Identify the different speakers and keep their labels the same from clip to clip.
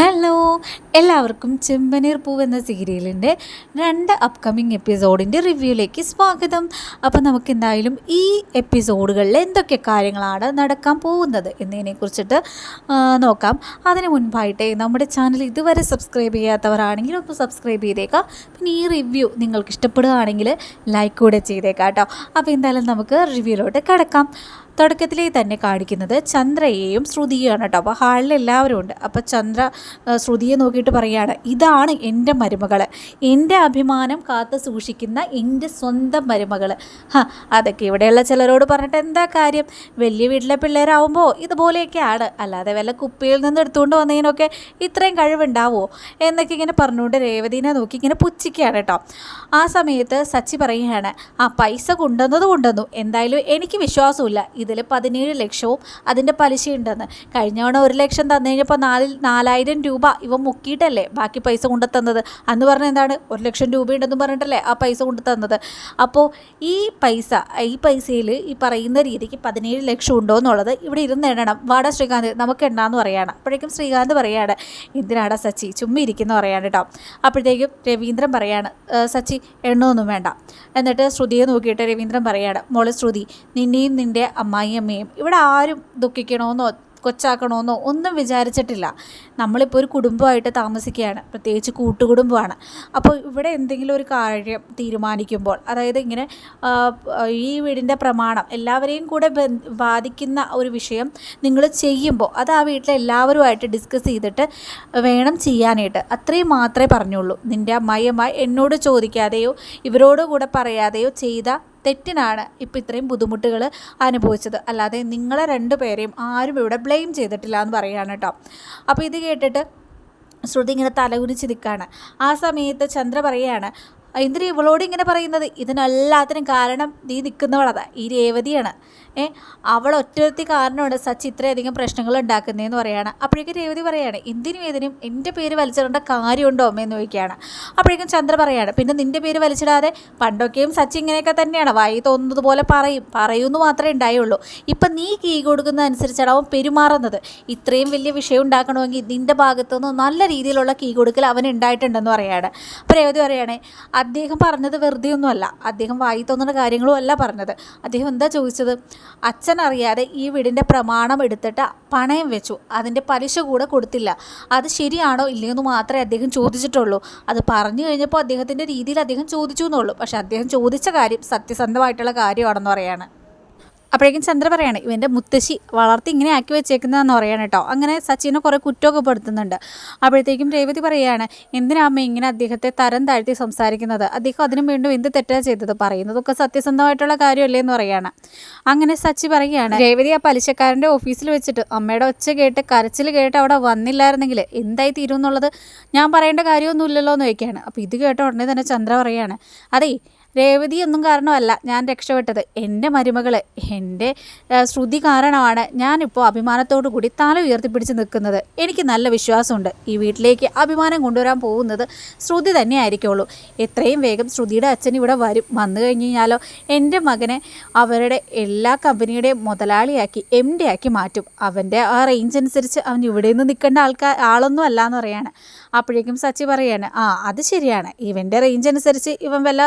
Speaker 1: Hello എല്ലാവർക്കും ചെമ്പനീർ പൂവ് എന്ന സീരിയലിന്റെ രണ്ട് അപ്കമിങ് എപ്പിസോഡിന്റെ റിവ്യൂയിലേക്ക് സ്വാഗതം. അപ്പോൾ നമുക്ക് എന്തായാലും ഈ എപ്പിസോഡുകളിൽ എന്തൊക്കെ കാര്യങ്ങളാണ് നടക്കാൻ പോകുന്നത് എന്നതിനെക്കുറിച്ചിട്ട് നോക്കാം. അതിന് മുൻപായിട്ട് നമ്മുടെ ചാനൽ ഇതുവരെ സബ്സ്ക്രൈബ് ചെയ്യാത്തവരാണെങ്കിൽ ഒന്ന് സബ്സ്ക്രൈബ് ചെയ്തേക്കാം. പിന്നെ ഈ റിവ്യൂ നിങ്ങൾക്ക് ഇഷ്ടപ്പെടുകയാണെങ്കിൽ ലൈക്ക് കൂടെ ചെയ്തേക്കാം കേട്ടോ. അപ്പോൾ എന്തായാലും നമുക്ക് റിവ്യൂയിലോട്ട് കിടക്കാം. തുടക്കത്തിലേ തന്നെ കാണിക്കുന്നത് ചന്ദ്രയെയും ശ്രുതിയാണ് കേട്ടോ. അപ്പോൾ ഹാളിൽ എല്ലാവരും ഉണ്ട്. അപ്പോൾ ചന്ദ്ര ശ്രുതിയെ നോക്കിയിട്ട് പറയുകയാണ് ഇതാണ് എന്റെ മരുമകൾ എന്റെ അഭിമാനം കാത്തു സൂക്ഷിക്കുന്ന എന്റെ സ്വന്തം മരുമകൾ അതൊക്കെ ഇവിടെയുള്ള ചിലരോട് പറഞ്ഞിട്ട് എന്താ കാര്യം? വലിയ വീട്ടിലെ പിള്ളേരാവുമ്പോൾ ഇതുപോലെയൊക്കെയാണ്. അല്ലാതെ വല്ല കുപ്പിയിൽ നിന്ന് എടുത്തുകൊണ്ട് വന്നതിനൊക്കെ ഇത്രയും കഴിവുണ്ടാവുമോ എന്നൊക്കെ ഇങ്ങനെ പറഞ്ഞുകൊണ്ട് രേവതിനെ നോക്കി ഇങ്ങനെ പുച്ഛിക്കുകയാണ് കേട്ടോ. ആ സമയത്ത് സച്ചി പറയുകയാണ് ആ പൈസ കൊണ്ടുവന്നത് കൊണ്ടുവന്നു. എന്തായാലും എനിക്ക് വിശ്വാസമില്ല ഇതിൽ പതിനേഴ് ലക്ഷവും അതിന്റെ പലിശയുണ്ടെന്ന്. കഴിഞ്ഞ തവണ ഒരു ലക്ഷം തന്നു കഴിഞ്ഞപ്പോൾ നാലിൽ നാലായിരം രൂപ ഇവ മുക്കിയിട്ടല്ലേ ബാക്കി പൈസ കൊണ്ട് തന്നത്. അന്ന് പറഞ്ഞ എന്താണ്? ഒരു ലക്ഷം രൂപയുണ്ടെന്ന് പറഞ്ഞിട്ടല്ലേ ആ പൈസ കൊണ്ട് തന്നത്. അപ്പോൾ ഈ പൈസ ഈ പൈസയിൽ ഈ പറയുന്ന രീതിക്ക് പതിനേഴ് ലക്ഷം ഉണ്ടോ എന്നുള്ളത് ഇവിടെ ഇരുന്ന് എണ്ണണം. വാടാ ശ്രീകാന്ത് നമുക്ക് എണ്ണാന്ന് പറയാണ്. അപ്പോഴേക്കും ശ്രീകാന്ത് പറയാണ് എന്തിനാടാ സച്ചി? ചുമ്മാ ഇരിക്കുന്നു പറയാണ് കേട്ടോ. അപ്പോഴത്തേക്കും രവീന്ദ്രൻ പറയാണ് സച്ചി എണ്ണമൊന്നും വേണ്ട. എന്നിട്ട് ശ്രുതിയെ നോക്കിയിട്ട് രവീന്ദ്രൻ പറയാണ് മോളെ ശ്രുതി നിന്നെയും നിന്റെ അമ്മായിയമ്മയും ഇവിടെ ആരും ദുഃഖിക്കണമെന്നോ കൊച്ചാക്കണമെന്നോ ഒന്നും വിചാരിച്ചിട്ടില്ല. നമ്മളിപ്പോൾ ഒരു കുടുംബമായിട്ട് താമസിക്കുകയാണ്. പ്രത്യേകിച്ച് കൂട്ടുകുടുംബമാണ്. അപ്പോൾ ഇവിടെ എന്തെങ്കിലും ഒരു കാര്യം തീരുമാനിക്കുമ്പോൾ അതായത് ഇങ്ങനെ ഈ വീടിന്റെ പ്രമാണം എല്ലാവരെയും കൂടെ ബാധിക്കുന്ന ഒരു വിഷയം നിങ്ങൾ ചെയ്യുമ്പോൾ അത് ആ വീട്ടിലെ എല്ലാവരുമായിട്ട് ഡിസ്കസ് ചെയ്തിട്ട് വേണം ചെയ്യാനായിട്ട്. അത്രയും മാത്രമേ പറഞ്ഞുള്ളൂ. നിന്റെ അമ്മായിയമ്മ എന്നോട് ചോദിക്കാതെയോ ഇവരോട് കൂടെ പറയാതെയോ ചെയ്ത തെറ്റിനാണ് ഇപ്പം ഇത്രയും ബുദ്ധിമുട്ടുകൾ അനുഭവിച്ചത്. അല്ലാതെ നിങ്ങളെ രണ്ടുപേരെയും ആരും ഇവിടെ ബ്ലെയിം ചെയ്തിട്ടില്ല എന്ന് പറയുകയാണ് കേട്ടോ. അപ്പോൾ ഇത് കേട്ടിട്ട് ശ്രുതി ഇങ്ങനെ തലകുനിച്ച് നിൽക്കുകയാണ് ആ സമയത്ത് ചന്ദ്ര പറയുകയാണ് എന്തിനാ ഇവളോട് ഇങ്ങനെ പറയുന്നത് ഇതിനെല്ലാത്തിനും കാരണം നീ നിൽക്കുന്നവളതാ ഈ രേവതിയാണ്. ഏ അവൾ ഒറ്റത്തി കാരണമാണ് സച്ച് ഇത്രയധികം പ്രശ്നങ്ങൾ ഉണ്ടാക്കുന്നതെന്ന് പറയുകയാണ് അപ്പോഴേക്കും രേവതി പറയാണ് എന്തിനും ഏതിനും എന്റെ പേര് വലിച്ചിടേണ്ട കാര്യമുണ്ടോ അമ്മയെന്ന് ചോദിക്കുകയാണ്. അപ്പോഴേക്കും ചന്ദ്ര പറയാണ് പിന്നെ നിന്റെ പേര് വലിച്ചിടാതെ പണ്ടൊക്കെയും സച്ച് ഇങ്ങനെയൊക്കെ തന്നെയാണ് വായി തോന്നുന്നത് പോലെ പറയും പറയുമെന്ന് മാത്രമേ ഉണ്ടായുള്ളൂ. ഇപ്പം നീ കീ കൊടുക്കുന്നതനുസരിച്ചാണ് അവൻ പെരുമാറുന്നത്. ഇത്രയും വലിയ വിഷയം ഉണ്ടാക്കണമെങ്കിൽ നിന്റെ ഭാഗത്തു നിന്ന് നല്ല രീതിയിലുള്ള കീ കൊടുക്കൽ അവൻ ഉണ്ടായിട്ടുണ്ടെന്ന് പറയാണ്. അപ്പോൾ രേവതി പറയാണ് അദ്ദേഹം പറഞ്ഞത് വെറുതെ ഒന്നുമല്ല അദ്ദേഹം വായി തോന്നുന്ന കാര്യങ്ങളും അല്ല പറഞ്ഞത്. അദ്ദേഹം എന്താ ചോദിച്ചത്? അച്ഛൻ അറിയാതെ ഈ വീടിന്റെ പ്രമാണം എടുത്തിട്ട് പണയം വെച്ചു. അതിന്റെ പലിശ കൂടെ കൊടുത്തില്ല. അത് ശരിയാണോ ഇല്ലയോ എന്ന് മാത്രമേ അദ്ദേഹം ചോദിച്ചിട്ടുള്ളൂ. അത് പറഞ്ഞു കഴിഞ്ഞപ്പോൾ അദ്ദേഹത്തിന്റെ രീതിയിൽ അദ്ദേഹം ചോദിച്ചു എന്നുള്ളൂ. പക്ഷെ അദ്ദേഹം ചോദിച്ച കാര്യം സത്യസന്ധമായിട്ടുള്ള കാര്യമാണെന്ന് പറയാണ്. അപ്പോഴേക്കും ചന്ദ്ര പറയാണ് ഇവന്റെ മുത്തശ്ശി വളർത്തി ഇങ്ങനെ ആക്കി വെച്ചേക്കുന്നതെന്ന് പറയാണ് കേട്ടോ. അങ്ങനെ സച്ചിനെ കുറേ കുറ്റമൊക്കെ പെടുത്തുന്നുണ്ട്. അപ്പോഴത്തേക്കും രേവതി പറയുകയാണ് എന്തിനാമ്മ ഇങ്ങനെ അദ്ദേഹത്തെ തരം താഴ്ത്തി സംസാരിക്കുന്നത്? അദ്ദേഹം അതിനും വീണ്ടും എന്ത് തെറ്റാണ് ചെയ്തത്? പറയുന്നതൊക്കെ സത്യസന്ധമായിട്ടുള്ള കാര്യമല്ലേ? എന്ന് പറയാണ്. അങ്ങനെ സച്ചി പറയുകയാണ് രേവതി ആ പലിശക്കാരന്റെ ഓഫീസിൽ വെച്ചിട്ട് അമ്മയുടെ ഒച്ച കേട്ട് കരച്ചിൽ കേട്ട് അവിടെ വന്നില്ലായിരുന്നെങ്കിൽ എന്തായി തീരും എന്നുള്ളത് ഞാൻ പറയേണ്ട കാര്യമൊന്നുമില്ലല്ലോ എന്ന് ചോദിക്കുകയാണ്. അപ്പോൾ ഇത് കേട്ട ഉടനെ തന്നെ ചന്ദ്ര പറയുകയാണ് അതേ രേവതി ഒന്നും കാരണമല്ല ഞാൻ രക്ഷപ്പെട്ടത് എന്റെ മരുമകൾ എന്റെ ശ്രുതി കാരണമാണ് ഞാനിപ്പോൾ അഭിമാനത്തോടു കൂടി തല ഉയർത്തിപ്പിടിച്ച് നിൽക്കുന്നത്. എനിക്ക് നല്ല വിശ്വാസമുണ്ട്. ഈ വീട്ടിലേക്ക് അഭിമാനം കൊണ്ടുവരാൻ പോകുന്നത് ശ്രുതി തന്നെ ആയിരിക്കുള്ളൂ എത്രയും വേഗം ശ്രുതിയുടെ അച്ഛൻ ഇവിടെ വരും. വന്നു കഴിഞ്ഞ് കഴിഞ്ഞാലോ എന്റെ മകനെ അവരുടെ എല്ലാ കമ്പനിയുടെയും മുതലാളിയാക്കി എം ഡി ആക്കി മാറ്റും. അവന്റെ ആ റേഞ്ച് അനുസരിച്ച് അവൻ ഇവിടെ നിന്ന് നിൽക്കേണ്ട ആൾക്കാർ ആളൊന്നും അല്ല എന്ന് പറയാണ്. അപ്പോഴേക്കും സച്ചി പറയാണ് ആ അത് ശരിയാണ്. ഇവന്റെ റേഞ്ച് അനുസരിച്ച് ഇവൻ വല്ല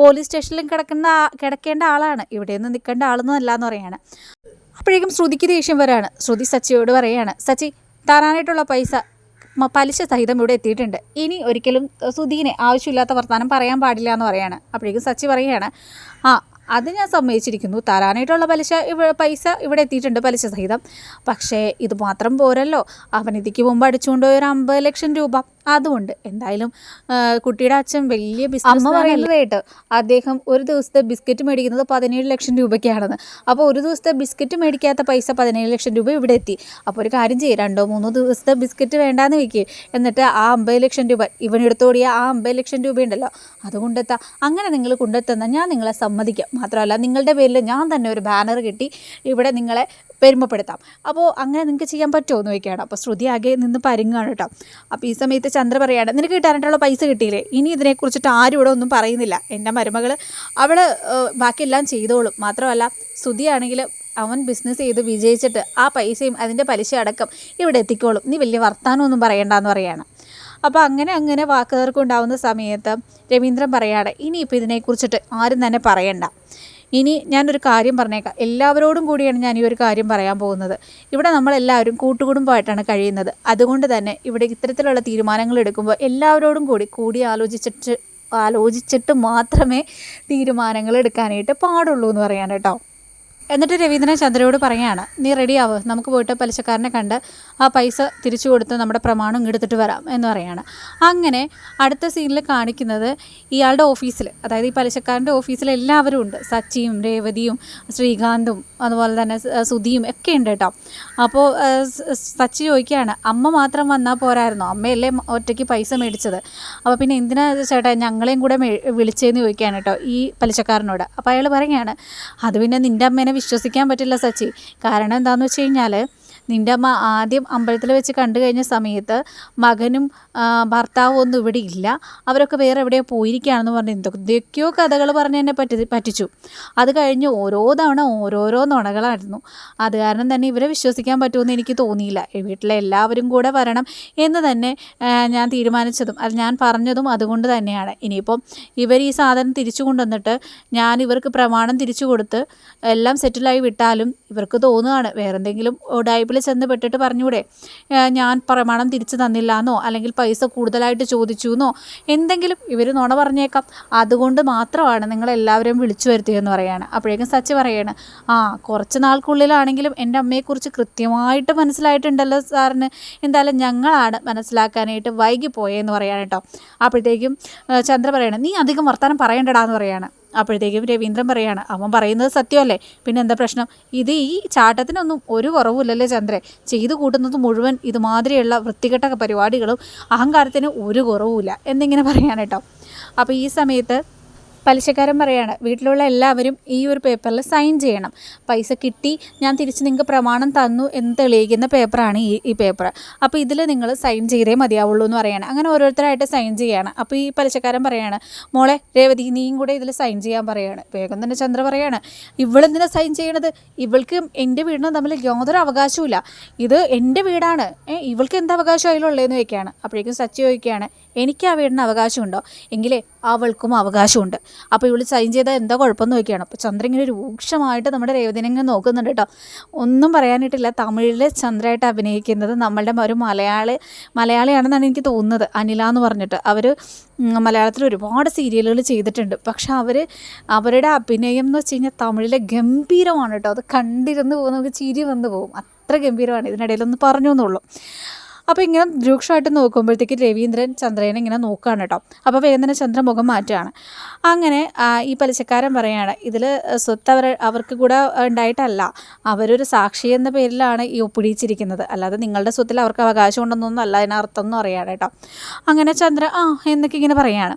Speaker 1: പോലീസ് സ്റ്റേഷനിലും കിടക്കുന്ന കിടക്കേണ്ട ആളാണ്. ഇവിടെ നിന്ന് നിൽക്കേണ്ട ആളൊന്നും അല്ല എന്ന് പറയാണ്. അപ്പോഴേക്കും ശ്രുതിക്ക് ദേഷ്യം വരാണ്. ശ്രുതി സച്ചിയോട് പറയാണ് സച്ചി തരാനായിട്ടുള്ള പൈസ പലിശ സഹിതം ഇവിടെ എത്തിയിട്ടുണ്ട്. ഇനി ഒരിക്കലും സുധീനെ ആവശ്യമില്ലാത്ത വർത്തമാനം പറയാൻ പാടില്ല എന്ന് പറയാണ്. അപ്പോഴേക്കും സച്ചി പറയുകയാണ് ആ അത് ഞാൻ സമ്മതിച്ചിരിക്കുന്നു. തരാനായിട്ടുള്ള പലിശ ഇവ പൈസ ഇവിടെ എത്തിയിട്ടുണ്ട് പലിശ സഹിതം. പക്ഷേ ഇത് മാത്രം പോരല്ലോ. അവനിധിക്ക് മുമ്പ് അടിച്ചുകൊണ്ടുപോയ ഒരു അമ്പത് ലക്ഷം രൂപ. അതുമുണ്ട് എന്തായാലും കുട്ടിയുടെ അച്ഛൻ വലിയ ബിസിനസ് അമ്മ പറയുന്നത് കേട്ട് അദ്ദേഹം ഒരു ദിവസത്തെ ബിസ്ക്കറ്റ് മേടിക്കുന്നത് പതിനേഴ് ലക്ഷം രൂപയ്ക്കാണെന്ന്. അപ്പോൾ ഒരു ദിവസത്തെ ബിസ്ക്കറ്റ് മേടിക്കാത്ത പൈസ പതിനേഴ് ലക്ഷം രൂപ ഇവിടെ എത്തി. അപ്പോൾ ഒരു കാര്യം ചെയ്യും രണ്ടോ മൂന്നോ ദിവസത്തെ ബിസ്ക്കറ്റ് വേണ്ടാന്ന് വെക്കുക എന്നിട്ട് ആ അമ്പത് ലക്ഷം രൂപ ഇവനെടുത്തോടിയ ആ അമ്പത് ലക്ഷം രൂപ ഉണ്ടല്ലോ അത് കൊണ്ടെത്താം അങ്ങനെ നിങ്ങൾ കൊണ്ടെത്തുന്ന ഞാൻ നിങ്ങളെ സമ്മതിക്കാം. മാത്രമല്ല നിങ്ങളുടെ പേരിൽ ഞാൻ തന്നെ ഒരു ബാനർ കിട്ടി ഇവിടെ നിങ്ങളെ പെരുമപ്പെടുത്താം. അപ്പോൾ അങ്ങനെ നിങ്ങൾക്ക് ചെയ്യാൻ പറ്റുമോ എന്ന് ചോദിക്കുകയാണ്. അപ്പോൾ ശ്രുതി ആകെ നിന്ന് പരുങ്ങാണ് കേട്ടോ. അപ്പോൾ ഈ സമയത്ത് ചന്ദ്ര പറയാണ് നിനക്ക് കിട്ടാനായിട്ടുള്ള പൈസ കിട്ടിയില്ലേ? ഇനി ഇതിനെക്കുറിച്ചിട്ട് ആരും ഇവിടെ ഒന്നും പറയുന്നില്ല. എന്റെ മരുമകൾ അവൾ ബാക്കിയെല്ലാം ചെയ്തോളും. മാത്രമല്ല ശ്രുതിയാണെങ്കിൽ അവൻ ബിസിനസ് ചെയ്ത് വിജയിച്ചിട്ട് ആ പൈസയും അതിന്റെ പലിശ അടക്കം ഇവിടെ എത്തിക്കോളും. നീ വലിയ വർത്താനമൊന്നും പറയണ്ടെന്ന് പറയാണ്. അപ്പോൾ അങ്ങനെ അങ്ങനെ വാക്കുതർക്കുണ്ടാവുന്ന സമയത്ത് രവീന്ദ്രൻ പറയാണ് ഇനിയിപ്പോൾ ഇതിനെക്കുറിച്ചിട്ട് ആരും തന്നെ പറയണ്ട. ഇനി ഞാനൊരു കാര്യം പറഞ്ഞേക്കാം. എല്ലാവരോടും കൂടിയാണ് ഞാൻ ഈ ഒരു കാര്യം പറയാൻ പോകുന്നത്. ഇവിടെ നമ്മളെല്ലാവരും കൂട്ടുകുടുംബമായിട്ടാണ് കഴിയുന്നത്. അതുകൊണ്ട് തന്നെ ഇവിടെ ഇത്തരത്തിലുള്ള തീരുമാനങ്ങൾ എടുക്കുമ്പോൾ എല്ലാവരോടും കൂടി കൂടി ആലോചിച്ചിട്ട് ആലോചിച്ചിട്ട് മാത്രമേ തീരുമാനങ്ങൾ എടുക്കാനായിട്ട് പാടുള്ളൂ എന്ന് പറയാൻ കേട്ടോ. എന്നിട്ട് രവീന്ദ്രൻ ചന്ദ്രയോട് പറയുകയാണ് നീ റെഡിയാവ് നമുക്ക് പോയിട്ട് പലിശക്കാരനെ കണ്ട് ആ പൈസ തിരിച്ചു കൊടുത്ത് നമ്മുടെ പ്രമാണം എടുത്തിട്ട് വരാം എന്ന് പറയാണ് അങ്ങനെ അടുത്ത സീനിൽ കാണിക്കുന്നത് ഇയാളുടെ ഓഫീസിൽ അതായത് ഈ പലിശക്കാരന്റെ ഓഫീസിൽ എല്ലാവരും ഉണ്ട്. സച്ചിയും രേവതിയും ശ്രീകാന്തും അതുപോലെ തന്നെ സുധിയും ഒക്കെ ഉണ്ട് കേട്ടോ. അപ്പോൾ സച്ചി ചോദിക്കുകയാണ് അമ്മ മാത്രം വന്നാൽ പോരായിരുന്നു? അമ്മയല്ലേ ഒറ്റയ്ക്ക് പൈസ മേടിച്ചത്? അപ്പോൾ പിന്നെ എന്തിനാ ചേട്ടാ ഞങ്ങളെയും കൂടെ വിളിച്ചതെന്ന് ചോദിക്കുകയാണ് കേട്ടോ ഈ പലിശക്കാരനോട്. അപ്പോൾ അയാൾ പറയുകയാണ് അത് പിന്നെ നിന്റെ അമ്മേനെ വിശ്വസിക്കാൻ പറ്റില്ല സച്ചി. കാരണം എന്താണെന്ന് വെച്ച് കഴിഞ്ഞാൽ നിന്റെ അമ്മ ആദ്യം അമ്പലത്തിൽ വെച്ച് കണ്ടു കഴിഞ്ഞ സമയത്ത് മകനും ഭർത്താവും ഒന്നും ഇവിടെ ഇല്ല. അവരൊക്കെ വേറെ എവിടെയോ പോയിരിക്കുകയാണെന്ന് പറഞ്ഞ് എന്തൊക്കെയോ കഥകൾ പറഞ്ഞ് എന്നെ പറ്റി പറ്റിച്ചു. അത് കഴിഞ്ഞ് ഓരോ തവണ ഓരോരോ നുണകളായിരുന്നു. അത് കാരണം തന്നെ ഇവരെ വിശ്വസിക്കാൻ പറ്റുമെന്ന് എനിക്ക് തോന്നിയില്ല. വീട്ടിലെ എല്ലാവരും കൂടെ വരണം എന്ന് തന്നെ ഞാൻ തീരുമാനിച്ചതും അത് ഞാൻ പറഞ്ഞതും അതുകൊണ്ട് തന്നെയാണ്. ഇനിയിപ്പം ഇവർ ഈ സാധനം തിരിച്ചു കൊണ്ടുവന്നിട്ട് ഞാൻ ഇവർക്ക് പ്രമാണം തിരിച്ചു കൊടുത്ത് എല്ലാം സെറ്റിലായി വിട്ടാലും ഇവർക്ക് തോന്നുകയാണ് വേറെന്തെങ്കിലും ഉടായ്പിൽ ചെന്ന് പെട്ടിട്ട് പറഞ്ഞൂടെ ഞാൻ പ്രമാണം തിരിച്ചു തന്നില്ല എന്നോ അല്ലെങ്കിൽ പൈസ കൂടുതലായിട്ട് ചോദിച്ചു എന്നോ എന്തെങ്കിലും ഇവർ നുണ പറഞ്ഞേക്കാം. അതുകൊണ്ട് മാത്രമാണ് നിങ്ങളെല്ലാവരും വിളിച്ചു വരുത്തിയതെന്ന് പറയാണ്. അപ്പോഴേക്കും സച്ചി പറയാണ് ആ കുറച്ച് നാൾക്കുള്ളിലാണെങ്കിലും എന്റെ അമ്മയെക്കുറിച്ച് കൃത്യമായിട്ട് മനസ്സിലായിട്ടുണ്ടല്ലോ സാറിന്. എന്തായാലും ഞങ്ങളാണ് മനസ്സിലാക്കാനായിട്ട് വൈകി പോയെന്ന് പറയാണ് കേട്ടോ. അപ്പോഴത്തേക്കും ചന്ദ്ര പറയണം നീ അധികം വർത്തമാനം പറയണ്ടടാ എന്ന് പറയാണ്. അപ്പോഴത്തേക്കും രവീന്ദ്രൻ പറയാണ് അവൻ പറയുന്നത് സത്യമല്ലേ? പിന്നെ എന്താ പ്രശ്നം? ഇത് ഈ ചാട്ടത്തിനൊന്നും ഒരു കുറവുമില്ലല്ലേ ചന്ദ്രൻ? ചെയ്തു കൂട്ടുന്നത് മുഴുവൻ ഇതുമാതിരിയുള്ള വൃത്തികെട്ട പരിപാടികളും അഹങ്കാരത്തിന് ഒരു കുറവുമില്ല എന്നിങ്ങനെ പറയാണ് കേട്ടോ. അപ്പോൾ ഈ സമയത്ത് പലിശക്കാരൻ പറയാണ് വീട്ടിലുള്ള എല്ലാവരും ഈ ഒരു പേപ്പറിൽ സൈൻ ചെയ്യണം. പൈസ കിട്ടി ഞാൻ തിരിച്ച് നിങ്ങൾക്ക് പ്രമാണം തന്നു എന്ന് തെളിയിക്കുന്ന പേപ്പറാണ് ഈ ഈ പേപ്പർ അപ്പോൾ ഇതിൽ നിങ്ങൾ സൈൻ ചെയ്തേ മതിയാവുള്ളൂ എന്ന് പറയാണ്. അങ്ങനെ ഓരോരുത്തരായിട്ട് സൈൻ ചെയ്യാണ്. അപ്പോൾ ഈ പലിശക്കാരൻ പറയാണ് മോളെ രേവതി നീയും കൂടെ ഇതിൽ സൈൻ ചെയ്യാൻ പറയാണ്. വേഗം തന്നെ ചന്ദ്ര പറയാണ് ഇവളെന്തിനാ സൈൻ ചെയ്യണത്? ഇവൾക്ക് എന്റെ വീടിനും തമ്മിൽ യാതൊരു അവകാശവുമില്ല ഇത് എന്റെ വീടാണ്. ഇവൾക്ക് എന്ത് അവകാശം അതിലുള്ളതെന്ന് ചോദിക്കുകയാണ്. അപ്പോഴേക്കും സച്ചി ചോദിക്കുകയാണ് എനിക്ക് ആ വീടിന് അവകാശമുണ്ടോ? എങ്കിലേ അവൾക്കും അവകാശമുണ്ട്. അപ്പോൾ ഇവിടെ സൈൻ ചെയ്താൽ എന്താ കുഴപ്പമെന്ന് നോക്കിയാണ്. അപ്പോൾ ചന്ദ്ര ഇങ്ങനെ രൂക്ഷമായിട്ട് നമ്മുടെ രേവതിനെ ഇങ്ങനെ നോക്കുന്നുണ്ട് കേട്ടോ. ഒന്നും പറയാനായിട്ടില്ല. തമിഴിൽ ചന്ദ്രയായിട്ട് അഭിനയിക്കുന്നത് നമ്മളുടെ ഒരു മലയാളി മലയാളിയാണെന്നാണ് എനിക്ക് തോന്നുന്നത്. അനില എന്ന് പറഞ്ഞിട്ട്. അവർ മലയാളത്തിൽ ഒരുപാട് സീരിയലുകൾ ചെയ്തിട്ടുണ്ട്. പക്ഷെ അവർ അവരുടെ അഭിനയം എന്ന് വെച്ച് കഴിഞ്ഞാൽ തമിഴിലെ ഗംഭീരമാണ് കേട്ടോ. അത് കണ്ടിരുന്ന് പോകും. നമുക്ക് ചിരി വന്ന് പോകും. അത്ര ഗംഭീരമാണ്. ഇതിനിടയിലൊന്ന് പറഞ്ഞു എന്നുള്ളൂ അപ്പോൾ ഇങ്ങനെ രൂക്ഷമായിട്ട് നോക്കുമ്പോഴത്തേക്ക് രവീന്ദ്രൻ ചന്ദ്രനെ ഇങ്ങനെ നോക്കുകയാണ് കേട്ടോ. അപ്പോൾ വേഗം തന്നെ ചന്ദ്രൻ മുഖം മാറ്റുകയാണ്. അങ്ങനെ ഈ പലിശക്കാരൻ പറയാണ് ഇതിൽ സ്വത്ത് അവർ അവർക്ക് കൂടെ ഉണ്ടായിട്ടല്ല. അവരൊരു സാക്ഷി എന്ന പേരിലാണ് ഈ ഒപ്പിടിയിച്ചിരിക്കുന്നത് അല്ലാതെ നിങ്ങളുടെ സ്വത്തിൽ അവർക്ക് അവകാശം ഉണ്ടെന്നൊന്നും അല്ല അതിനർത്ഥം എന്ന് പറയാണ് കേട്ടോ. അങ്ങനെ ചന്ദ്ര ആ എന്നൊക്കെ ഇങ്ങനെ പറയാണ്.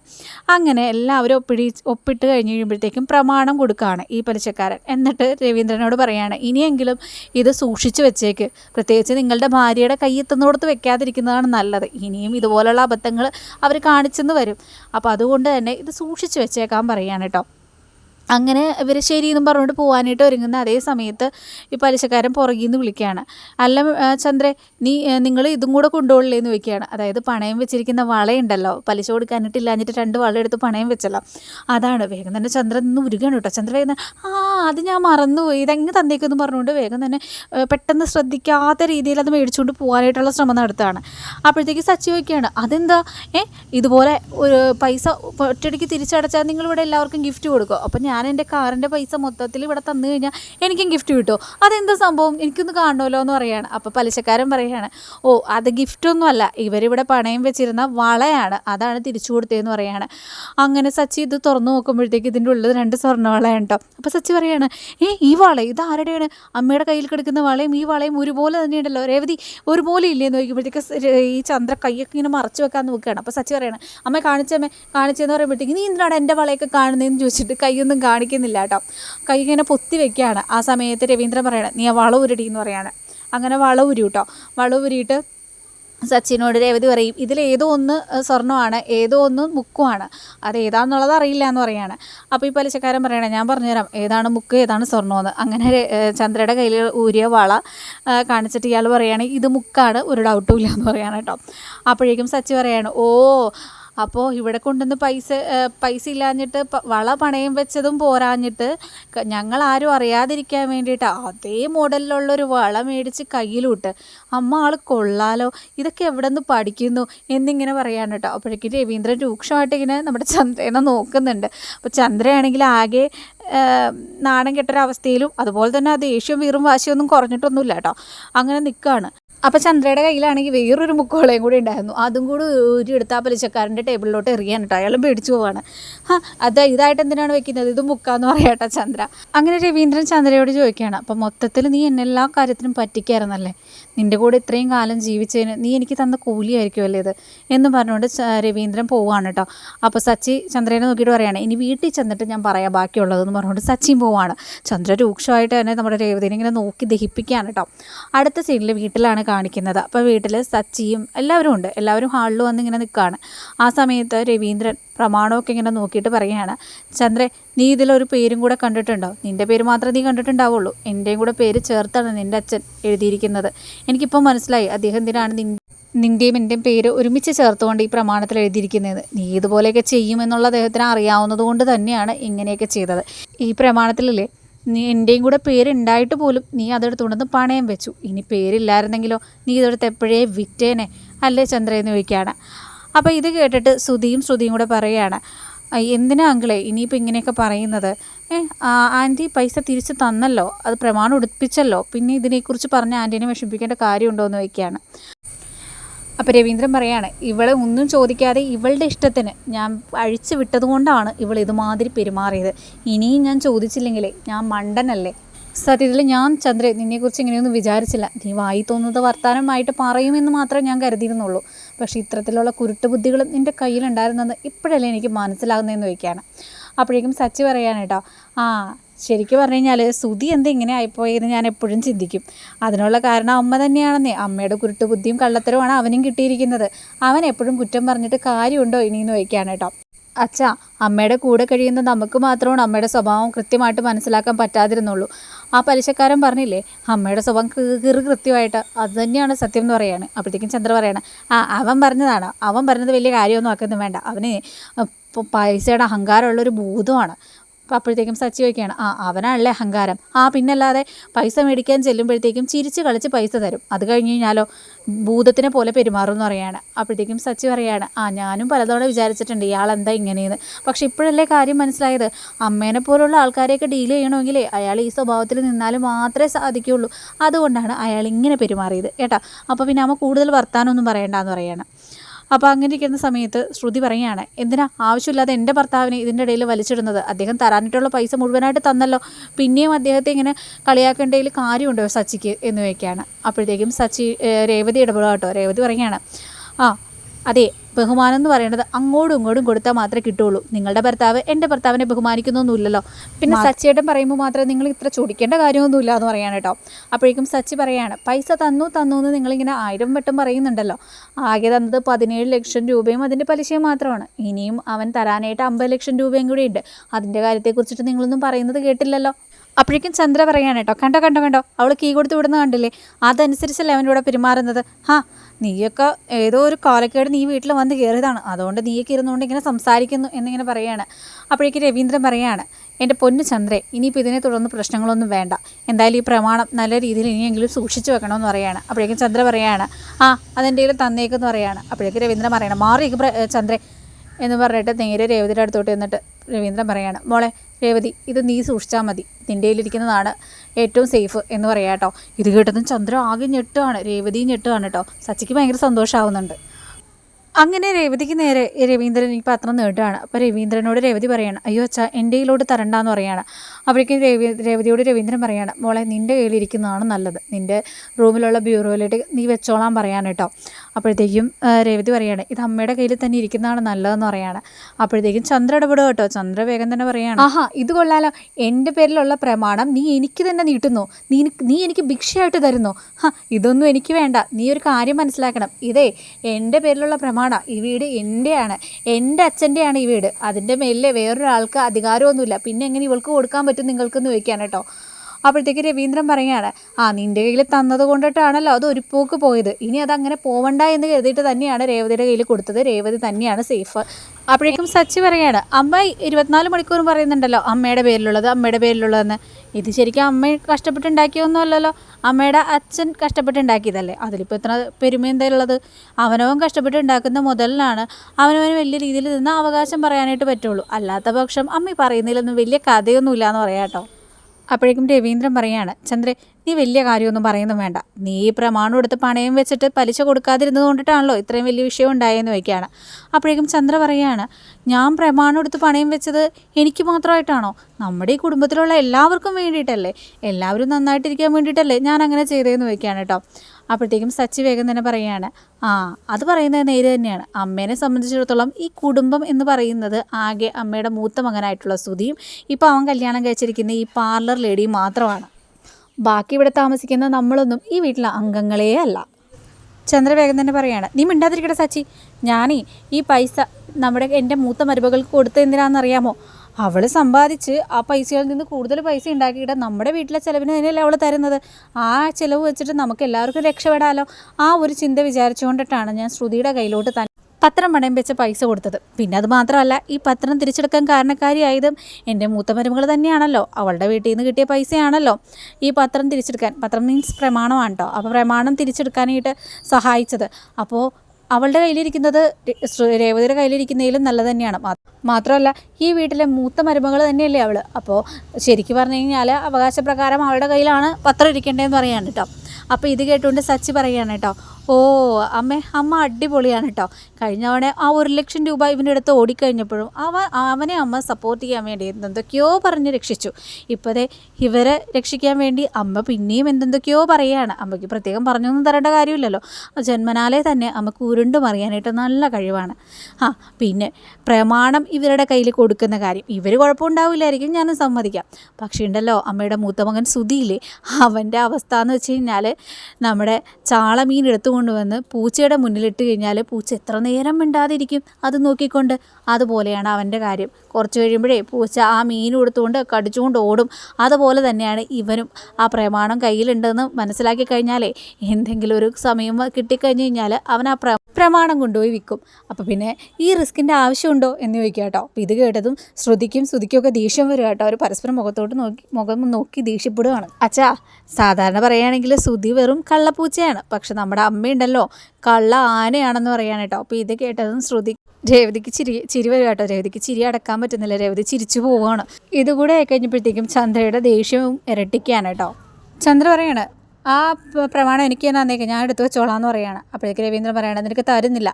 Speaker 1: അങ്ങനെ എല്ലാവരും ഒപ്പിടി ഒപ്പിട്ട് കഴിഞ്ഞ് കഴിയുമ്പോഴത്തേക്കും പ്രമാണം കൊടുക്കുകയാണ് ഈ പലിശക്കാരൻ. എന്നിട്ട് രവീന്ദ്രനോട് പറയാണ് ഇനിയെങ്കിലും ഇത് സൂക്ഷിച്ചു വെച്ചേക്ക്. പ്രത്യേകിച്ച് നിങ്ങളുടെ ഭാര്യയുടെ കൈയെത്തുന്നിടത്ത് വെക്കാതിരിക്കുന്നതാണ് നല്ലത്. ഇനിയും ഇതുപോലുള്ള അബദ്ധങ്ങൾ അവർ കാണിച്ചെന്ന് വരും. അപ്പോൾ അതുകൊണ്ട് തന്നെ ഇത് സൂക്ഷിച്ചു വെച്ചേക്കാൻ പറയുകയാണ് കേട്ടോ. അങ്ങനെ ഇവർ ശരിയെന്നും പറഞ്ഞുകൊണ്ട് പോകാനായിട്ട് ഒരുങ്ങുന്ന അതേ സമയത്ത് ഈ പലിശക്കാരൻ പുറകിൽ നിന്ന് വിളിക്കുകയാണ്. അല്ല ചന്ദ്രേ നീ നിങ്ങൾ ഇതും കൂടെ കൊണ്ടുപോകില്ലേ എന്ന് ചോദിക്കുകയാണ്. അതായത് പണയം വെച്ചിരിക്കുന്ന വളയുണ്ടല്ലോ. പലിശ കൊടുക്കാനിട്ടില്ലാഞ്ഞിട്ട് രണ്ട് വള എടുത്ത് പണയം വെച്ചല്ലോ. അതാണ് വേഗം തന്നെ ചന്ദ്രൻ നിന്ന് ഉരുകയാണ് കേട്ടോ. ചന്ദ്ര വേഗം ആ അത് ഞാൻ മറന്നുപോയി. ഇതെങ്ങ് തന്നേക്കെന്ന് പറഞ്ഞുകൊണ്ട് വേഗം തന്നെ പെട്ടെന്ന് ശ്രദ്ധിക്കാത്ത രീതിയിൽ അത് മേടിച്ചുകൊണ്ട് പോകാനായിട്ടുള്ള ശ്രമം നടത്തുകയാണ്. അപ്പോഴത്തേക്ക് സച്ചി വയ്ക്കുകയാണ് അതെന്താ? ഏ ഇതുപോലെ ഒരു പൈസ ഒറ്റയടിക്ക് തിരിച്ചടച്ചാൽ നിങ്ങളിവിടെ എല്ലാവർക്കും ഗിഫ്റ്റ് കൊടുക്കും അപ്പം ഞാൻ എന്റെ കാറിന്റെ പൈസ മൊത്തത്തിൽ ഇവിടെ തന്നു കഴിഞ്ഞാൽ എനിക്കും ഗിഫ്റ്റ് കിട്ടുമോ അതെന്താ സംഭവം? എനിക്കൊന്ന് കാണുമല്ലോ എന്ന് പറയാണ്. അപ്പോൾ പലിശക്കാരൻ പറയുകയാണ് ഓ അത് ഗിഫ്റ്റൊന്നും അല്ല ഇവരിവിടെ പണയം വെച്ചിരുന്ന വളയാണ്. അതാണ് തിരിച്ചു കൊടുത്തതെന്ന് പറയുകയാണ് അങ്ങനെ സച്ചി ഇത് തുറന്നു നോക്കുമ്പോഴത്തേക്ക് ഇതിന്റെ ഉള്ളിൽ രണ്ട് സ്വർണ വളയാണ് കേട്ടോ അപ്പോൾ സച്ചി പറയുകയാണ് ഏ ഈ വള ഇത് ആരുടെയാണ്? അമ്മയുടെ കയ്യിൽ കിടക്കുന്ന വളയും ഈ വളയും ഒരുപോലെ തന്നെയുണ്ടല്ലോ. രേവതി ഒരുപോലെ ഇല്ലേന്ന് ചോദിക്കുമ്പോഴത്തേക്ക് സ് ര- ഈ ചന്ദ്ര കൈയൊക്കെ ഇങ്ങനെ മറച്ചു വെക്കാൻ നോക്കുകയാണ്. അപ്പോൾ സച്ചി പറയാണ് അമ്മ കാണിച്ചമ്മേ കാണിച്ചെന്ന് പറയുമ്പോഴത്തേക്ക് നീ എന്തിനാണ് എന്റെ വളയൊക്കെ കാണുന്നതെന്ന് ചോദിച്ചിട്ട് കൈയൊന്നും കാണിക്കുന്നില്ല കേട്ടോ കൈ ഇങ്ങനെ പൊത്തി വെക്കുകയാണ്. ആ സമയത്ത് രവീന്ദ്രൻ പറയണം നീ ആ ഉരുടി എന്ന് പറയാണ്. അങ്ങനെ വള ഉരു കേട്ടോ വള ഉരിയിട്ട് സച്ചിനോട് രേവതി പറയും ഇതിലേതോ ഒന്ന് സ്വർണമാണ് ഏതോ ഒന്ന് മുക്കുമാണ് അത് ഏതാണെന്നുള്ളത് അറിയില്ല എന്ന് പറയാണ്. അപ്പോൾ ഈ പലിശക്കാരൻ പറയണേ ഞാൻ പറഞ്ഞുതരാം ഏതാണ് മുക്ക് ഏതാണ് സ്വർണമെന്ന് അങ്ങനെ ചന്ദ്രയുടെ കയ്യിൽ ഊരിയ വള കാണിച്ചിട്ട് ഇയാൾ പറയുകയാണെങ്കിൽ ഇത് മുക്കാണ് ഒരു ഡൗട്ടും ഇല്ല എന്ന് പറയാണ് കേട്ടോ. അപ്പോഴേക്കും സച്ചി പറയാണ് ഓ അപ്പോൾ ഇവിടെ കൊണ്ടുവന്ന് പൈസ പൈസ ഇല്ലാഞ്ഞിട്ട് വള പണയം വെച്ചതും പോരാഞ്ഞിട്ട് ഞങ്ങൾ ആരും അറിയാതിരിക്കാൻ വേണ്ടിയിട്ട് അതേ മോഡലിലുള്ള ഒരു വള മേടിച്ച് കയ്യിലൂട്ട്. അമ്മ ആൾ കൊള്ളാലോ ഇതൊക്കെ എവിടെ നിന്ന് പഠിക്കുന്നു എന്നിങ്ങനെ പറയാണ് കേട്ടോ അപ്പോഴേക്കും രവീന്ദ്രൻ രൂക്ഷമായിട്ട് ഇങ്ങനെ നമ്മുടെ ചന്ദ്രനെ നോക്കുന്നുണ്ട്. അപ്പോൾ ചന്ദ്രയാണെങ്കിൽ ആകെ നാണം കെട്ടൊരവസ്ഥയിലും അതുപോലെ തന്നെ ആ ദേഷ്യവും വീറും വാശിയൊന്നും കുറഞ്ഞിട്ടൊന്നുമില്ല കേട്ടോ അങ്ങനെ നിൽക്കുകയാണ് അപ്പോൾ ചന്ദ്രയുടെ കയ്യിലാണെങ്കിൽ വേറൊരു മുക്കോളയും കൂടി ഉണ്ടായിരുന്നു. അതും കൂടി ഊരി എടുത്ത് പലിശക്കാരന്റെ ടേബിളിലോട്ട് എറിയാൻ കേട്ടോ അയാൾ പേടിച്ചു പോവാണ്. അത് ഇതായിട്ട് എന്തിനാണ് വെക്കുന്നത്? ഇത് മുക്കാന്ന് പറയാട്ടോ ചന്ദ്ര. അങ്ങനെ രവീന്ദ്രൻ ചന്ദ്രയോട് ചോദിക്കുകയാണ്. അപ്പം മൊത്തത്തിൽ നീ എന്നെല്ലാ കാര്യത്തിനും പറ്റിക്കായിരുന്നല്ലേ? നിന്റെ കൂടെ ഇത്രയും കാലം ജീവിച്ചതിന് നീ എനിക്ക് തന്ന കൂലിയായിരിക്കുമല്ലേ ഇത്? എന്ന് പറഞ്ഞുകൊണ്ട് രവീന്ദ്രൻ പോവുകയാണ് കേട്ടോ. അപ്പോൾ സച്ചി ചന്ദ്രനെ നോക്കിയിട്ട് പറയാണ് ഇനി വീട്ടിൽ ചെന്നിട്ട് ഞാൻ പറയാം ബാക്കിയുള്ളതെന്ന് പറഞ്ഞുകൊണ്ട് സച്ചിൻ പോവാണ്. ചന്ദ്ര രൂക്ഷമായിട്ട് തന്നെ നമ്മുടെ രേവതിനെ ഇങ്ങനെ നോക്കി ദഹിപ്പിക്കുകയാണ് കേട്ടോ. അടുത്ത സീനിൽ വീട്ടിലാണ് കാണിക്കുന്നത്. അപ്പോൾ വീട്ടിൽ സച്ചിയും എല്ലാവരും ഉണ്ട്. എല്ലാവരും ഹാളിൽ വന്ന് ഇങ്ങനെ നിൽക്കുകയാണ്. ആ സമയത്ത് രവീന്ദ്രൻ പ്രമാണമൊക്കെ ഇങ്ങനെ നോക്കിയിട്ട് പറയുകയാണ്. ചന്ദ്രേ നീ ഇതിലൊരു പേരും കൂടെ കണ്ടിട്ടുണ്ടോ? നിന്റെ പേര് മാത്രമേ നീ കണ്ടിട്ടുണ്ടാവുള്ളൂ. എന്റെയും കൂടെ പേര് ചേർത്താണ് നിന്റെ അച്ഛൻ എഴുതിയിരിക്കുന്നത്. എനിക്കിപ്പോൾ മനസ്സിലായി അദ്ദേഹം എന്തിനാണ് നിൻ നിന്റെയും എന്റെയും പേര് ഒരുമിച്ച് ചേർത്തുകൊണ്ട് ഈ പ്രമാണത്തിൽ എഴുതിയിരിക്കുന്നത്. നീ ഇതുപോലെയൊക്കെ ചെയ്യുമെന്നുള്ള അദ്ദേഹത്തിന് അറിയാവുന്നത് കൊണ്ട് തന്നെയാണ് ഇങ്ങനെയൊക്കെ ചെയ്തത്. ഈ പ്രമാണത്തിലല്ലേ നീ എന്റെയും കൂടെ പേരുണ്ടായിട്ട് പോലും നീ അതെടുത്തുകൊണ്ടെന്ന് പണയം വെച്ചു. ഇനി പേരില്ലായിരുന്നെങ്കിലോ നീ ഇതെടുത്ത് എപ്പോഴേ വിറ്റേനെ? അല്ലേ ചന്ദ്രയെന്ന് ചോദിക്കുകയാണ്. അപ്പോൾ ഇത് കേട്ടിട്ട് ശ്രുതിയും ശ്രുതിയും കൂടെ പറയുകയാണ് എന്തിനാ അങ്കിളെ ഇനിയിപ്പോൾ ഇങ്ങനെയൊക്കെ പറയുന്നത്? ഏ ആന്റി പൈസ തിരിച്ച് തന്നല്ലോ അത് പ്രമാണം ഉടുപ്പിച്ചല്ലോ പിന്നെ ഇതിനെക്കുറിച്ച് പറഞ്ഞ് ആന്റീനെ വിഷമിപ്പിക്കേണ്ട കാര്യമുണ്ടോ എന്ന് വയ്ക്കുകയാണ് അപ്പോൾ രവീന്ദ്രൻ പറയാണ് ഇവളെ ഒന്നും ചോദിക്കാതെ ഇവളുടെ ഇഷ്ടത്തിന് ഞാൻ അഴിച്ചു വിട്ടതുകൊണ്ടാണ് ഇവൾ ഇതുമാതിരി പെരുമാറിയത്. ഇനിയും ഞാൻ ചോദിച്ചില്ലെങ്കിലേ ഞാൻ മണ്ടനല്ലേ? സത്യത്തിൽ ഞാൻ ചന്ദ്രൻ നിന്നെക്കുറിച്ച് ഇങ്ങനെയൊന്നും വിചാരിച്ചില്ല. നീ വായി തോന്നുന്നത് വർത്താനമായിട്ട് പറയുമെന്ന് മാത്രമേ ഞാൻ കരുതിയിരുന്നുള്ളൂ. പക്ഷേ ഇത്തരത്തിലുള്ള കുരുട്ട് ബുദ്ധികളും നിന്റെ കയ്യിലുണ്ടായിരുന്നെന്ന് ഇപ്പോഴല്ലേ എനിക്ക് മനസ്സിലാകുന്നതെന്ന് ചോദിക്കുകയാണ്. അപ്പോഴേക്കും സച്ചി പറയാണ് കേട്ടോ ആ ശരിക്കും പറഞ്ഞു കഴിഞ്ഞാൽ സുതി എന്താ ഇങ്ങനെ ആയിപ്പോയെന്ന് ഞാൻ എപ്പോഴും ചിന്തിക്കും. അതിനുള്ള കാരണം അമ്മ തന്നെയാണെന്നേ. അമ്മയുടെ കുരുട്ട് ബുദ്ധിയും കള്ളത്തരവുമാണ് അവനും കിട്ടിയിരിക്കുന്നത്. അവൻ എപ്പോഴും കുറ്റം പറഞ്ഞിട്ട് കാര്യമുണ്ടോ ഇനിയെന്ന് ചോദിക്കുകയാണ് കേട്ടോ. അച്ഛാ അമ്മയുടെ കൂടെ കഴിയുന്ന നമുക്ക് മാത്രമാണ്. അമ്മയുടെ സ്വഭാവം കൃത്യമായിട്ട് മനസ്സിലാക്കാൻ പറ്റാതിരുന്നുള്ളൂ. ആ പലിശക്കാരൻ പറഞ്ഞില്ലേ അമ്മയുടെ സ്വഭാവം കീറ് കൃത്യമായിട്ട് അത് തന്നെയാണ് സത്യം എന്ന് പറയാണ്. അപ്പോഴത്തേക്കും ചന്ദ്ര പറയാണ് ആ അവൻ പറഞ്ഞതാണ്. അവൻ പറഞ്ഞത് വലിയ കാര്യമൊന്നും ആക്കുന്നു വേണ്ട. അവന് പൈസയുടെ അഹങ്കാരമുള്ളൊരു ഭൂതമാണ്. അപ്പോഴത്തേക്കും സച്ചി വയ്ക്കുകയാണ് ആ അവനാണല്ലേ അഹങ്കാരം? ആ പിന്നല്ലാതെ പൈസ മേടിക്കാൻ ചെല്ലുമ്പോഴത്തേക്കും ചിരിച്ച് കളിച്ച് പൈസ തരും. അത് കഴിഞ്ഞ് കഴിഞ്ഞാലോ? ഭൂതത്തിനെ പോലെ പെരുമാറും എന്ന് പറയാണ്. അപ്പോഴത്തേക്കും സച്ചി പറയാണ് ആ ഞാനും പലതവണ വിചാരിച്ചിട്ടുണ്ട് ഇയാൾ എന്താ ഇങ്ങനെയെന്ന്. പക്ഷെ ഇപ്പോഴല്ലേ കാര്യം മനസ്സിലായത്. അമ്മേനെ പോലുള്ള ആൾക്കാരെയൊക്കെ ഡീൽ ചെയ്യണമെങ്കിലേ അയാൾ ഈ സ്വഭാവത്തിൽ നിന്നാൽ മാത്രമേ സാധിക്കുകയുള്ളൂ. അതുകൊണ്ടാണ് അയാൾ ഇങ്ങനെ പെരുമാറിയത്. കേട്ടോ? അപ്പോൾ പിന്നെ അമ്മ കൂടുതൽ വർത്താനമൊന്നും പറയണ്ടെന്ന് പറയാണ്. അപ്പോൾ അങ്ങനെ ഇരിക്കുന്ന സമയത്ത് ശ്രുതി പറയുകയാണ് എന്തിനാ? ആവശ്യമില്ലാതെ എന്റെ ഭർത്താവിനെ ഇതിന്റെ ഇടയിൽ വലിച്ചിടുന്നത്? അദ്ദേഹം തരാനിട്ടുള്ള പൈസ മുഴുവനായിട്ട് തന്നല്ലോ. പിന്നെയും അദ്ദേഹത്തെ ഇങ്ങനെ കളിയാക്കേണ്ടതിൽ കാര്യമുണ്ടോ സച്ചിക്ക്? എന്ന് വയ്ക്കുകയാണ് അപ്പോഴത്തേക്കും സച്ചി രേവതി ഇടപെടുക കേട്ടോ. രേവതി പറയുകയാണ് ആ അതെ ബഹുമാനം എന്ന് പറയുന്നത് അങ്ങോട്ടും ഇങ്ങോട്ടും കൊടുത്താൽ മാത്രമേ കിട്ടുള്ളൂ. നിങ്ങളുടെ ഭർത്താവ് എന്റെ ഭർത്താവിനെ ബഹുമാനിക്കുന്നൊന്നുമില്ലല്ലോ. പിന്നെ സച്ചിയേട്ടൻ പറയുമ്പോൾ മാത്രമേ നിങ്ങൾ ഇത്ര ചോദിക്കേണ്ട കാര്യമൊന്നുമില്ല എന്ന് പറയാണ് കേട്ടോ. അപ്പോഴേക്കും സച്ചി പറയാണ് പൈസ തന്നു തന്നു എന്ന് നിങ്ങളിങ്ങനെ ആയിരം വട്ടം പറയുന്നുണ്ടല്ലോ. ആകെ തന്നത് പതിനേഴ് ലക്ഷം രൂപയും അതിന്റെ പലിശയും മാത്രമാണ്. ഇനിയും അവൻ തരാനായിട്ട് അമ്പത് ലക്ഷം രൂപയും കൂടി ഉണ്ട്. അതിന്റെ കാര്യത്തെക്കുറിച്ചിട്ട് നിങ്ങളൊന്നും പറയുന്നത് കേട്ടില്ലല്ലോ. അപ്പോഴേക്കും ചന്ദ്ര പറയാണ് കേട്ടോ കണ്ടോ കണ്ടോ കണ്ടോ അവൾ കീ കൊടുത്ത് വിടുന്ന കണ്ടില്ലേ? അതനുസരിച്ചല്ലേ അവനോട് പെരുമാറുന്നത്? ഹാ നീയൊക്കെ ഏതോ ഒരു കാലക്കേട് നീ വീട്ടിൽ വന്ന് കയറിയതാണ് അതുകൊണ്ട് നീയൊക്കെ ഇരുന്നുകൊണ്ട് ഇങ്ങനെ സംസാരിക്കുന്നു എന്നിങ്ങനെ പറയാണ്. അപ്പോഴേക്കും രവീന്ദ്രൻ പറയാണ് എന്റെ പൊന്നു ചന്ദ്രെ ഇനിയിപ്പോൾ ഇതിനെ തുടർന്ന് പ്രശ്നങ്ങളൊന്നും വേണ്ട. എന്തായാലും ഈ പ്രമാണം നല്ല രീതിയിൽ ഇനിയെങ്കിലും സൂക്ഷിച്ചു വെക്കണമെന്ന് പറയാണ്. അപ്പോഴേക്കും ചന്ദ്ര പറയാണ് ആ അതെന്റെ കയ്യിൽ തന്നേക്കെന്ന് പറയാണ്. അപ്പോഴേക്കും രവീന്ദ്രൻ പറയണം ചന്ദ്രെ ചന്ദ്രേ എന്ന് പറഞ്ഞിട്ട് നേരെ രേവതിയുടെ അടുത്തോട്ട് എന്നിട്ട് രവീന്ദ്രൻ പറയാണ് മോളെ രേവതി ഇത് നീ സൂക്ഷിച്ചാൽ മതി. നിന്റെ കയ്യിലിരിക്കുന്നതാണ് ഏറ്റവും സേഫ് എന്ന് പറയാം കേട്ടോ ഇത് കേട്ടതും ചന്ദ്രൻ ആകെ ഞെട്ടുകയാണ് രേവതിയും ഞെട്ടുകയാണ് കേട്ടോ സച്ചിക്ക് ഭയങ്കര സന്തോഷമാവുന്നുണ്ട് അങ്ങനെ രേവതിക്ക് നേരെ രവീന്ദ്രൻ ഈ പത്രം നേടുകയാണ്. അപ്പോൾ രവീന്ദ്രനോട് രേവതി പറയാണ് അയ്യോ അച്ഛാ എന്റെ കയ്യിലോട്ട് തരണ്ടെന്ന് പറയാണ്. അപ്പോഴേക്കും രവി രേവതിയോട് രവീന്ദ്രൻ പറയാണ് മോളെ നിന്റെ കയ്യിലിരിക്കുന്നതാണ് നല്ലത്. നിന്റെ റൂമിലുള്ള ബ്യൂറോയിലോട്ട് നീ വെച്ചോളാൻ പറയാൻ കേട്ടോ. അപ്പോഴത്തേക്കും രേവതി പറയാണ് ഇത് അമ്മയുടെ കയ്യിൽ തന്നെ ഇരിക്കുന്നതാണ് നല്ലതെന്ന് പറയാണ്. അപ്പോഴത്തേക്കും ചന്ദ്ര ഇടപെടുക കേട്ടോ. ചന്ദ്ര വേഗം തന്നെ പറയാണ് ആഹാ ഇത് കൊള്ളാലോ. എന്റെ പേരിലുള്ള പ്രമാണം നീ എനിക്ക് തന്നെ നീട്ടുന്നു. നീ നീ എനിക്ക് ഭിക്ഷയായിട്ട് തരുന്നു. ഹാ ഇതൊന്നും എനിക്ക് വേണ്ട. നീ ഒരു കാര്യം മനസ്സിലാക്കണം. ഇതേ എന്റെ പേരിലുള്ള പ്രമാണ ഈ വീട് എന്റെയാണ് എന്റെ അച്ഛന്റെയാണ് ഈ വീട്. അതിന്റെ മേലിൽ വേറൊരാൾക്ക് അധികാരമൊന്നുമില്ല. പിന്നെ എങ്ങനെ ഇവൾക്ക് കൊടുക്കാൻ പറ്റും നിങ്ങൾക്കെന്ന് ചോദിക്കാൻ കേട്ടോ അപ്പോഴത്തേക്ക് രവീന്ദ്രൻ പറയുകയാണ് ആ നിന്റെ കയ്യിൽ തന്നത് കൊണ്ടിട്ടാണല്ലോ അത് ഒരു പോക്ക് പോയത്. ഇനി അതങ്ങനെ പോവണ്ട എന്ന് കരുതിയിട്ട് തന്നെയാണ് രേവതിയുടെ കയ്യിൽ കൊടുത്തത്. രേവതി തന്നെയാണ് സേഫ്. അപ്പോഴേക്കും സച്ചി പറയുകയാണ് അമ്മ ഇരുപത്തിനാല് മണിക്കൂറും പറയുന്നുണ്ടല്ലോ അമ്മയുടെ പേരിലുള്ളത് അമ്മയുടെ പേരിലുള്ളതെന്ന്. ഇത് ശരിക്കും അമ്മ കഷ്ടപ്പെട്ടുണ്ടാക്കിയൊന്നും അല്ലല്ലോ അമ്മയുടെ അച്ഛൻ കഷ്ടപ്പെട്ടുണ്ടാക്കിയതല്ലേ? അതിലിപ്പോൾ ഇത്ര പെരുമ എന്തായുള്ളത് അവനവൻ കഷ്ടപ്പെട്ടുണ്ടാക്കുന്ന മുതലിനാണ് അവനവന് വലിയ രീതിയിൽ നിന്ന് അവകാശം പറയാനായിട്ട് പറ്റുള്ളൂ. അല്ലാത്ത പക്ഷം അമ്മ പറയുന്നതിലൊന്നും വലിയ കഥയൊന്നുമില്ല എന്ന് പറയാം കേട്ടോ. അപ്പോഴേക്കും രവീന്ദ്രൻ പറയാണ് ചന്ദ്രൻ നീ വലിയ കാര്യമൊന്നും പറയുന്നു വേണ്ട. നീ ഈ പ്രമാണം എടുത്ത് പണയം വെച്ചിട്ട് പലിശ കൊടുക്കാതിരുന്നത് കൊണ്ടിട്ടാണല്ലോ ഇത്രയും വലിയ വിഷയം ഉണ്ടായെന്ന് വയ്ക്കുകയാണ് അപ്പോഴേക്കും ചന്ദ്ര പറയുകയാണ് ഞാൻ പ്രമാണം എടുത്ത് പണയം വെച്ചത് എനിക്ക് മാത്രമായിട്ടാണോ? നമ്മുടെ ഈ കുടുംബത്തിലുള്ള എല്ലാവർക്കും വേണ്ടിയിട്ടല്ലേ? എല്ലാവരും നന്നായിട്ടിരിക്കാൻ വേണ്ടിയിട്ടല്ലേ ഞാൻ അങ്ങനെ ചെയ്തതെന്ന് വയ്ക്കുകയാണ് കേട്ടോ അപ്പോഴത്തേക്കും സച്ചി വേഗം തന്നെ പറയുകയാണ് ആ അത് പറയുന്നത് നേര് തന്നെയാണ്. അമ്മേനെ സംബന്ധിച്ചിടത്തോളം ഈ കുടുംബം എന്ന് പറയുന്നത് ആകെ അമ്മയുടെ മൂത്ത മകനായിട്ടുള്ള സ്തുതിയും ഇപ്പോൾ അവൻ കല്യാണം കഴിച്ചിരിക്കുന്ന ഈ പാർലർ ലേഡിയും മാത്രമാണ്. ബാക്കി ഇവിടെ താമസിക്കുന്ന നമ്മളൊന്നും ഈ വീട്ടിലെ അംഗങ്ങളേ അല്ല. ചന്ദ്ര വേഗം തന്നെ പറയാണ്. നീ മിണ്ടാതിരിക്കട്ടെ സച്ചി. ഞാനേ ഈ പൈസ നമ്മുടെ എന്റെ മൂത്ത മരുമകൾക്ക് കൊടുത്ത എന്തിനാണെന്നറിയാമോ? അവൾ സമ്പാദിച്ച് ആ പൈസയിൽ നിന്ന് കൂടുതൽ പൈസ ഉണ്ടാക്കിയിട്ട് നമ്മുടെ വീട്ടിലെ ചിലവിന് തന്നെയല്ലേ അവൾ തരുന്നത്? ആ ചിലവ് വെച്ചിട്ട് നമുക്ക് എല്ലാവർക്കും രക്ഷപ്പെടാമല്ലോ ആ ഒരു ചിന്ത വിചാരിച്ചുകൊണ്ടിട്ടാണ് ഞാൻ ശ്രുതിയുടെ കയ്യിലോട്ട് തന്നെ പത്രം പണയം വെച്ച് പൈസ കൊടുത്തത്. പിന്നെ അത് മാത്രമല്ല ഈ പത്രം തിരിച്ചെടുക്കാൻ കാരണക്കാരിയായതും എന്റെ മൂത്ത മരുമകൾ തന്നെയാണല്ലോ. അവളുടെ വീട്ടിൽ നിന്ന് കിട്ടിയ പൈസയാണല്ലോ ഈ പത്രം തിരിച്ചെടുക്കാൻ. പത്രം മീൻസ് പ്രമാണമാണ് കേട്ടോ അപ്പോൾ പ്രമാണം തിരിച്ചെടുക്കാനായിട്ട് സഹായിച്ചത്. അപ്പോൾ അവളുടെ കയ്യിലിരിക്കുന്നത് രേവതിയുടെ കയ്യിലിരിക്കുന്നതിലും നല്ലത് തന്നെയാണ്. മാത്രമല്ല ഈ വീട്ടിലെ മൂത്ത മരുമകൾ തന്നെയല്ലേ അവൾ അപ്പോൾ ശരിക്കും പറഞ്ഞു കഴിഞ്ഞാൽ അവകാശപ്രകാരം അവളുടെ കയ്യിലാണ് പത്രം ഇരിക്കേണ്ടതെന്ന് പറയാണ് കേട്ടോ അപ്പോൾ ഇത് കേട്ടുകൊണ്ട് സച്ചി പറയാണ് കേട്ടോ ഓ അമ്മേ അമ്മ അടിപൊളിയാണ് കേട്ടോ കഴിഞ്ഞ തവണ ആ ഒരു ലക്ഷം രൂപ ഇവന്റെ അടുത്ത് ഓടിക്കഴിഞ്ഞപ്പോഴും അവ അവനെ അമ്മ സപ്പോർട്ട് ചെയ്യാൻ വേണ്ടി എന്തൊക്കെയോ പറഞ്ഞ് രക്ഷിച്ചു. ഇപ്പോഴേ ഇവരെ രക്ഷിക്കാൻ വേണ്ടി അമ്മ പിന്നെയും എന്തെന്തൊക്കെയോ പറയുകയാണ് അമ്മയ്ക്ക് പ്രത്യേകം പറഞ്ഞൊന്നും തരേണ്ട കാര്യമില്ലല്ലോ. ജന്മനാലെ തന്നെ അമ്മയ്ക്ക് ഉരുണ്ട് മറിയാനായിട്ട് നല്ല കഴിവാണ്. ആ പിന്നെ പ്രമാണം ഇവരുടെ കയ്യിൽ കൊടുക്കുന്ന കാര്യം. ഇവർ കുഴപ്പമുണ്ടാവില്ലായിരിക്കും ഞാനും സമ്മതിക്കാം. പക്ഷേ ഉണ്ടല്ലോ അമ്മയുടെ മൂത്ത മകൻ സുധിയില്ലേ അവന്റെ അവസ്ഥ എന്ന് വെച്ച് കഴിഞ്ഞാൽ നമ്മുടെ ചാളമീൻ എടുത്തു കൊണ്ടുവന്ന് പൂച്ചയുടെ മുന്നിലിട്ട് കഴിഞ്ഞാൽ പൂച്ച എത്ര നേരം മിണ്ടാതിരിക്കും? അത് നോക്കിക്കൊണ്ട് അതുപോലെയാണ് അവന്റെ കാര്യം. കുറച്ച് കഴിയുമ്പോഴേ പൂച്ച ആ മീൻ എടുത്തുകൊണ്ട് കടിച്ചുകൊണ്ട് ഓടും. അതുപോലെ തന്നെയാണ് ഇവനും ആ പ്രമാണം കയ്യിലുണ്ടെന്ന് മനസ്സിലാക്കി കഴിഞ്ഞാലേ എന്തെങ്കിലും ഒരു സമയം കിട്ടിക്കഴിഞ്ഞ് കഴിഞ്ഞാൽ അവൻ ആ പ്ര പ്രമാണം കൊണ്ടുപോയി വിൽക്കും. അപ്പോൾ പിന്നെ ഈ റിസ്കിന്റെ ആവശ്യമുണ്ടോ എന്ന് ചോദിക്കുക കേട്ടോ. അപ്പോൾ ഇത് കേട്ടതും ശ്രുതിക്കും ശ്രുതിക്കും ഒക്കെ ദേഷ്യം വരും കേട്ടോ. അവർ പരസ്പരം മുഖത്തോട്ട് നോക്കി മുഖം നോക്കി ദേഷ്യപ്പെടുകയാണ് അച്ഛാ സാധാരണ പറയുകയാണെങ്കിൽ ശ്രുതി വെറും കള്ളപ്പൂച്ചയാണ്. പക്ഷെ നമ്മുടെ അമ്മയുണ്ടല്ലോ കള്ള ആനയാണെന്ന് പറയാൻ കേട്ടോ. അപ്പോൾ ഇത് കേട്ടതും ശ്രുതി രേവതിക്ക് ചിരി ചിരി വരും കേട്ടോ. രേവതിക്ക് ചിരി അടക്കാൻ പറ്റുന്നില്ല. രേവതി ചിരിച്ചു പോവുകയാണ്. ഇതുകൂടെ ആയി കഴിഞ്ഞപ്പോഴത്തേക്കും ചന്ദ്രയുടെ ദേഷ്യവും ഇരട്ടിക്കുകയാണ് കേട്ടോ. ചന്ദ്ര പറയാണ് ആ പ്രമാണം എനിക്ക് തന്നെ തന്നേക്ക് ഞാൻ എടുത്തു വെച്ചോളാം എന്ന് പറയാണ്. അപ്പോഴേക്ക് രവീന്ദ്രൻ പറയണം നിനക്ക് തരുന്നില്ല.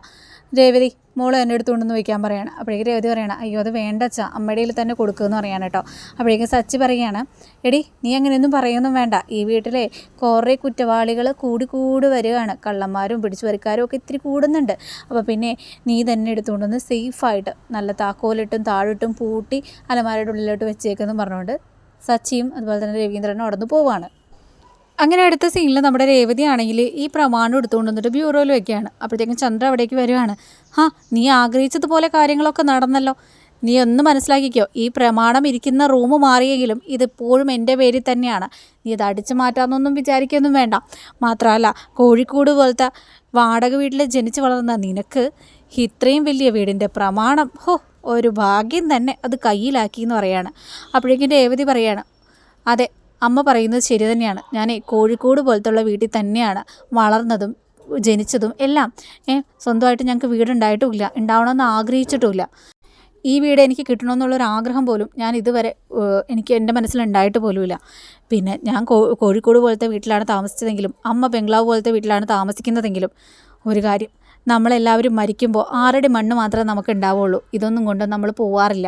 Speaker 1: രേവതി മോൾ എന്നെ എടുത്തുകൊണ്ടെന്ന് വയ്ക്കാൻ പറയാണ്. അപ്പോഴേക്ക് രേവതി പറയണം അയ്യോ അത് വേണ്ട അച്ഛാ അമ്മയുടെ തന്നെ കൊടുക്കുമെന്ന് പറയാണ് കേട്ടോ. അപ്പോഴേക്കും സച്ചി പറയാണ് എടി നീ അങ്ങനെയൊന്നും പറയൊന്നും വേണ്ട. ഈ വീട്ടിലെ കുറേ കുറ്റവാളികൾ കൂടി കൂടി വരികയാണ്. കള്ളന്മാരും പിടിച്ചുപറിക്കാരും ഒക്കെ ഇത്തിരി കൂടുന്നുണ്ട്. അപ്പോൾ പിന്നെ നീ തന്നെ എടുത്തുകൊണ്ടുവന്ന് സേഫായിട്ട് നല്ല താക്കോലിട്ടും താഴിട്ടും പൂട്ടി അലമാരയുടെ ഉള്ളിലോട്ട് വെച്ചേക്കെന്ന് പറഞ്ഞുകൊണ്ട് സച്ചിയും അതുപോലെ തന്നെ രവീന്ദ്രനും അവിടെ നിന്ന് പോവാണ്. അങ്ങനെ അടുത്ത സീനിൽ നമ്മുടെ രേവതി ആണെങ്കിൽ ഈ പ്രമാണം എടുത്തുകൊണ്ട് വന്നിട്ട് ബ്യൂറോയിൽ വെക്കുകയാണ്. അപ്പോഴത്തേക്കും ചന്ദ്ര അവിടേക്ക് വരുവാണ്. ഹാ നീ ആഗ്രഹിച്ചതുപോലെ കാര്യങ്ങളൊക്കെ നടന്നല്ലോ. നീ ഒന്ന് മനസ്സിലാക്കിക്കോ ഈ പ്രമാണം ഇരിക്കുന്ന റൂം മാറിയെങ്കിലും ഇതിപ്പോഴും എന്റെ പേരിൽ തന്നെയാണ്. നീ ഇത് അടിച്ചു മാറ്റാമെന്നൊന്നും വിചാരിക്കൊന്നും വേണ്ട. മാത്രമല്ല കോഴിക്കോട് പോലത്തെ വാടക വീട്ടിൽ ജനിച്ചു വളർന്ന നിനക്ക് ഇത്രയും വലിയ വീടിന്റെ പ്രമാണം ഹോ ഒരു ഭാഗ്യം തന്നെ അത് കയ്യിലാക്കി എന്ന് പറയാണ്. അപ്പോഴേക്കും രേവതി പറയാണ് അതെ അമ്മ പറയുന്നത് ശരി തന്നെയാണ്. ഞാൻ കോഴിക്കോട് പോലത്തുള്ള വീട്ടിൽ തന്നെയാണ് വളർന്നതും ജനിച്ചതും എല്ലാം. സ്വന്തമായിട്ട് ഞങ്ങൾക്ക് വീടുണ്ടായിട്ടുമില്ല ഉണ്ടാവണമെന്ന് ആഗ്രഹിച്ചിട്ടുമില്ല. ഈ വീട് എനിക്ക് കിട്ടണമെന്നുള്ളൊരു ആഗ്രഹം പോലും ഞാൻ ഇതുവരെ എനിക്ക് എന്റെ മനസ്സിലുണ്ടായിട്ട് പോലുമില്ല. പിന്നെ ഞാൻ കോഴിക്കോട് പോലത്തെ വീട്ടിലാണ് താമസിച്ചതെങ്കിലും അമ്മ ബംഗ്ലാവ് പോലത്തെ വീട്ടിലാണ് താമസിക്കുന്നതെങ്കിലും ഒരു കാര്യം നമ്മളെല്ലാവരും മരിക്കുമ്പോൾ ആറടി മണ്ണ് മാത്രമേ നമുക്ക് ഉണ്ടാവുള്ളൂ ഇതൊന്നും കൊണ്ട് നമ്മൾ പോവാറില്ല.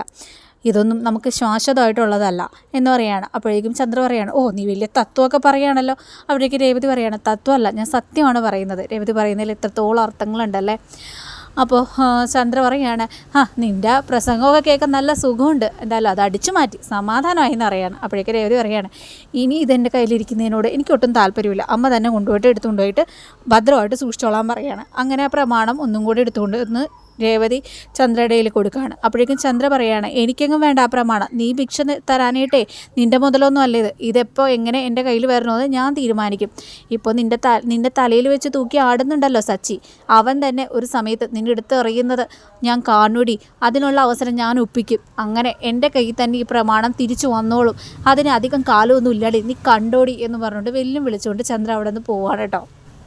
Speaker 1: ഇതൊന്നും നമുക്ക് ശാശ്വതമായിട്ടുള്ളതല്ല എന്ന് പറയാണ്. അപ്പോഴേക്കും ചന്ദ്ര പറയാണ് ഓ നീ വലിയ തത്വമൊക്കെ പറയുകയാണല്ലോ. അവിടേക്ക് രേവതി പറയാണ് തത്വമല്ല ഞാൻ സത്യമാണ് പറയുന്നത്. രേവതി പറയുന്നതിൽ എത്രത്തോളം അർത്ഥങ്ങളുണ്ടല്ലേ? അപ്പോൾ ചന്ദ്ര പറയാണ് ആ നിന്റെ പ്രസംഗമൊക്കെ കേൾക്കാൻ നല്ല സുഖമുണ്ട്. എന്തായാലും അത് അടിച്ചു മാറ്റി സമാധാനമായി എന്ന് അറിയാണ് അപ്പോഴേക്ക് രേവതി പറയാണ് ഇനി ഇതെന്റെ കയ്യിലിരിക്കുന്നതിനോട് എനിക്കൊട്ടും താല്പര്യമില്ല. അമ്മ തന്നെ കൊണ്ടുപോയിട്ട് എടുത്തുകൊണ്ടുപോയിട്ട് ഭദ്രമായിട്ട് സൂക്ഷിച്ചോളാൻ പറയാണ്. അങ്ങനെ പ്രമാണം ഒന്നും കൂടി എടുത്തുകൊണ്ട് ഒന്ന് രേവതി ചന്ദ്രയുടെ കയ്യിൽ കൊടുക്കുകയാണ്. അപ്പോഴേക്കും ചന്ദ്ര പറയാണ് എനിക്കെങ്ങും വേണ്ട പ്രമാണം. നീ ഭിക്ഷ തരാനായിട്ടേ നിന്റെ മുതലൊന്നും അല്ല ഇത്. ഇതെപ്പോൾ എങ്ങനെ എന്റെ കയ്യിൽ വരണമെന്ന് ഞാൻ തീരുമാനിക്കും. ഇപ്പോൾ നിന്റെ ത നിന്റെ തലയിൽ വെച്ച് തൂക്കി ആടുന്നുണ്ടല്ലോ സച്ചി. അവൻ തന്നെ ഒരു സമയത്ത് നിന്റെ അടുത്ത് എറിയുന്നത് ഞാൻ കാണുടി. അതിനുള്ള അവസരം ഞാൻ ഒപ്പിക്കും. അങ്ങനെ എന്റെ കയ്യിൽ തന്നെ ഈ പ്രമാണം തിരിച്ചു വന്നോളും. അതിന് അധികം കാലമൊന്നും ഇല്ലാടി. നീ കണ്ടോടി എന്ന് പറഞ്ഞുകൊണ്ട് വെല്ലും വിളിച്ചുകൊണ്ട് ചന്ദ്ര അവിടെ നിന്ന് പോവാണ് കേട്ടോ.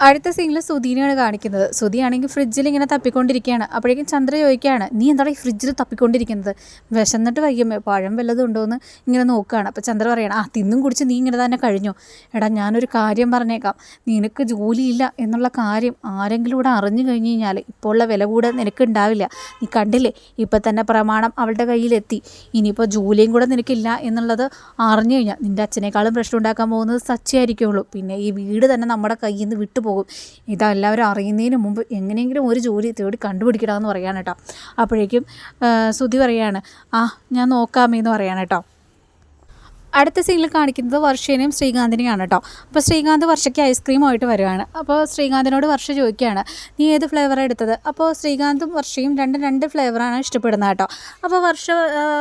Speaker 1: അടുത്ത സീനിൽ സുധീനെയാണ് കാണിക്കുന്നത്. സുധി ആണെങ്കിൽ ഫ്രിഡ്ജിൽ ഇങ്ങനെ തപ്പിക്കൊണ്ടിരിക്കുകയാണ്. അപ്പോഴേക്കും ചന്ദ്ര ചോദിക്കുകയാണ് നീ എന്താണ് ഈ ഫ്രിഡ്ജിൽ തപ്പിക്കൊണ്ടിരിക്കുന്നത്? വിശന്നിട്ട് വയ്യമ്മേ പഴം വല്ലതും ഉണ്ടോ എന്ന് ഇങ്ങനെ നോക്കുകയാണ്. അപ്പോൾ ചന്ദ്ര പറയണം ആ തിന്നും കുടിച്ച് നീ ഇങ്ങനെ തന്നെ കഴിഞ്ഞു? എടാ ഞാനൊരു കാര്യം പറഞ്ഞേക്കാം. നിനക്ക് ജോലിയില്ല എന്നുള്ള കാര്യം ആരെങ്കിലും ഇവിടെ അറിഞ്ഞു കഴിഞ്ഞ് കഴിഞ്ഞാൽ ഇപ്പോൾ ഉള്ള വില കൂടെ നിനക്ക് ഉണ്ടാവില്ല നീ കണ്ടില്ലേ? ഇപ്പം തന്നെ പ്രമാണം അവളുടെ കയ്യിലെത്തി. ഇനിയിപ്പോൾ ജോലിയും കൂടെ നിനക്കില്ല എന്നുള്ളത് അറിഞ്ഞു കഴിഞ്ഞാൽ നിന്റെ അച്ഛനേക്കാളും പ്രശ്നം ഉണ്ടാക്കാൻ പോകുന്നത് സച്ചിയായിരിക്കുള്ളൂ. പിന്നെ ഈ വീട് തന്നെ നമ്മുടെ കയ്യിൽ നിന്ന് വിട്ടുപോകും. ഇതെല്ലാവരും അറിയുന്നതിന് മുമ്പ് എങ്ങനെയെങ്കിലും ഒരു ജോലി തേടി കണ്ടുപിടിക്കണമെന്ന് പറയാണ് കേട്ടോ. അപ്പോഴേക്കും ശ്രുതി പറയാണ് ആ ഞാൻ നോക്കാമേ എന്ന് പറയാണ് അടുത്ത സീനിൽ കാണിക്കുന്നത് വർഷേനെയും ശ്രീകാന്തിനെയാണ് കേട്ടോ അപ്പോൾ ശ്രീകാന്ത് വർഷയ്ക്ക് ഐസ്ക്രീമായിട്ട് വരുവാണ്. അപ്പോൾ ശ്രീകാന്തിനോട് വർഷ ചോദിക്കുകയാണ് നീ ഏത് ഫ്ലേവറാണ് എടുത്തത്? അപ്പോൾ ശ്രീകാന്തും വർഷയും രണ്ടും രണ്ട് ഫ്ലേവറാണ് ഇഷ്ടപ്പെടുന്നത് കേട്ടോ അപ്പോൾ വർഷ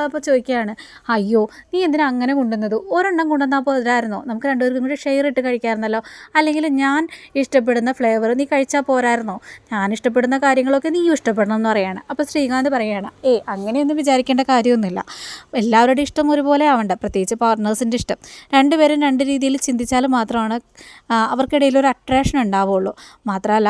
Speaker 1: അപ്പോൾ ചോദിക്കുകയാണ് അയ്യോ നീ എന്തിനാ അങ്ങനെ കൊണ്ടുവന്നത്? ഒരെണ്ണം കൊണ്ടുവന്നാൽ പോരായിരുന്നോ? നമുക്ക് രണ്ടുപേർക്കും കൂടി ഷെയർ ഇട്ട് കഴിക്കാമായിരുന്നല്ലോ അല്ലെങ്കിൽ ഞാൻ ഇഷ്ടപ്പെടുന്ന ഫ്ലേവർ നീ കഴിച്ചാൽ പോരായിരുന്നോ? ഞാൻ ഇഷ്ടപ്പെടുന്ന കാര്യങ്ങളൊക്കെ നീയും ഇഷ്ടപ്പെടണം എന്ന് പറയാണ്. അപ്പോൾ ശ്രീകാന്ത് പറയുകയാണ് ഏ അങ്ങനെയൊന്നും വിചാരിക്കേണ്ട കാര്യമൊന്നുമില്ല. എല്ലാവരുടെയും ഇഷ്ടം ഒരുപോലെ ആവണ്ട. പ്രത്യേകിച്ച് പാർട്ട്നേഴ്സിന്റെ ഇഷ്ടം. രണ്ടുപേരും രണ്ട് രീതിയിൽ ചിന്തിച്ചാൽ മാത്രമാണ് അവർക്കിടയിൽ ഒരു അട്രാക്ഷൻ ഉണ്ടാവുള്ളൂ. മാത്രമല്ല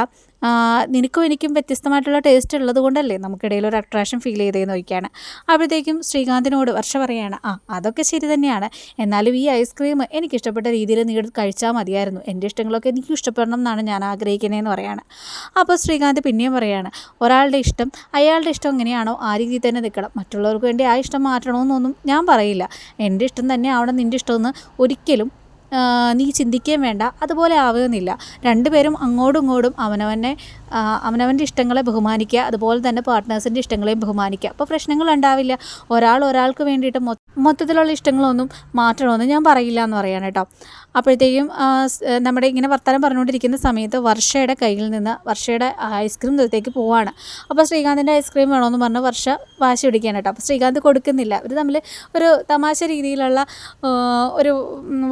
Speaker 1: നിനക്കും എനിക്കും വ്യത്യസ്തമായിട്ടുള്ള ടേസ്റ്റ് ഉള്ളത് കൊണ്ടല്ലേ നമുക്കിടയിൽ ഒരു അട്രാക്ഷൻ ഫീൽ ചെയ്തേ നോക്കിയാണ് അപ്പോഴത്തേക്കും ശ്രീകാന്തിനോട് വർഷ പറയാണ് ആ അതൊക്കെ ശരി തന്നെയാണ്. എന്നാലും ഈ ഐസ്ക്രീം എനിക്ക് ഇഷ്ടപ്പെട്ട രീതിയിൽ നീ കഴിച്ചാൽ മതിയായിരുന്നു. എന്റെ ഇഷ്ടങ്ങളൊക്കെ എനിക്ക് ഇഷ്ടപ്പെടണം എന്നാണ് ഞാൻ ആഗ്രഹിക്കുന്നതെന്ന് പറയാണ്. അപ്പോൾ ശ്രീകാന്ത് പിന്നെയും പറയാണ് ഒരാളുടെ ഇഷ്ടം അയാളുടെ ഇഷ്ടം എങ്ങനെയാണോ ആ രീതിയിൽ തന്നെ നിൽക്കണം. മറ്റുള്ളവർക്ക് വേണ്ടി ആ ഇഷ്ടം മാറ്റണമെന്നൊന്നും ഞാൻ പറയില്ല. എന്റെ ഇഷ്ടം തന്നെ ആവണം നിന്റെ ഇഷ്ടമെന്ന് ഒരിക്കലും നീ ചിന്തിക്കുകയും വേണ്ട. അതുപോലെ ആവുകയെന്നില്ല രണ്ടുപേരും അങ്ങോട്ടും ഇങ്ങോട്ടും അവനവനെ അവനവന്റെ ഇഷ്ടങ്ങളെ ബഹുമാനിക്കുക അതുപോലെ തന്നെ പാർട്ട്നേഴ്സിന്റെ ഇഷ്ടങ്ങളെയും ബഹുമാനിക്കുക. അപ്പോൾ പ്രശ്നങ്ങൾ ഉണ്ടാവില്ല. ഒരാൾ ഒരാൾക്ക് വേണ്ടിയിട്ട് മൊത്തത്തിലുള്ള ഇഷ്ടങ്ങളൊന്നും മാറ്റണമെന്ന് ഞാൻ പറയില്ല എന്ന് പറയാൻ കേട്ടോ. അപ്പോഴത്തേക്കും നമ്മുടെ ഇങ്ങനെ വർത്തമാനം പറഞ്ഞുകൊണ്ടിരിക്കുന്ന സമയത്ത് വർഷയുടെ കയ്യിൽ നിന്ന് വർഷയുടെ ഐസ്ക്രീം നിലത്തേക്ക് പോവാണ്. അപ്പോൾ ശ്രീകാന്തിന്റെ ഐസ്ക്രീം വേണമെന്ന് പറഞ്ഞ് വർഷ വാശി പിടിക്കാൻ കേട്ടോ. അപ്പോൾ ശ്രീകാന്ത് കൊടുക്കുന്നില്ല. ഇവർ തമ്മിൽ ഒരു തമാശ രീതിയിലുള്ള ഒരു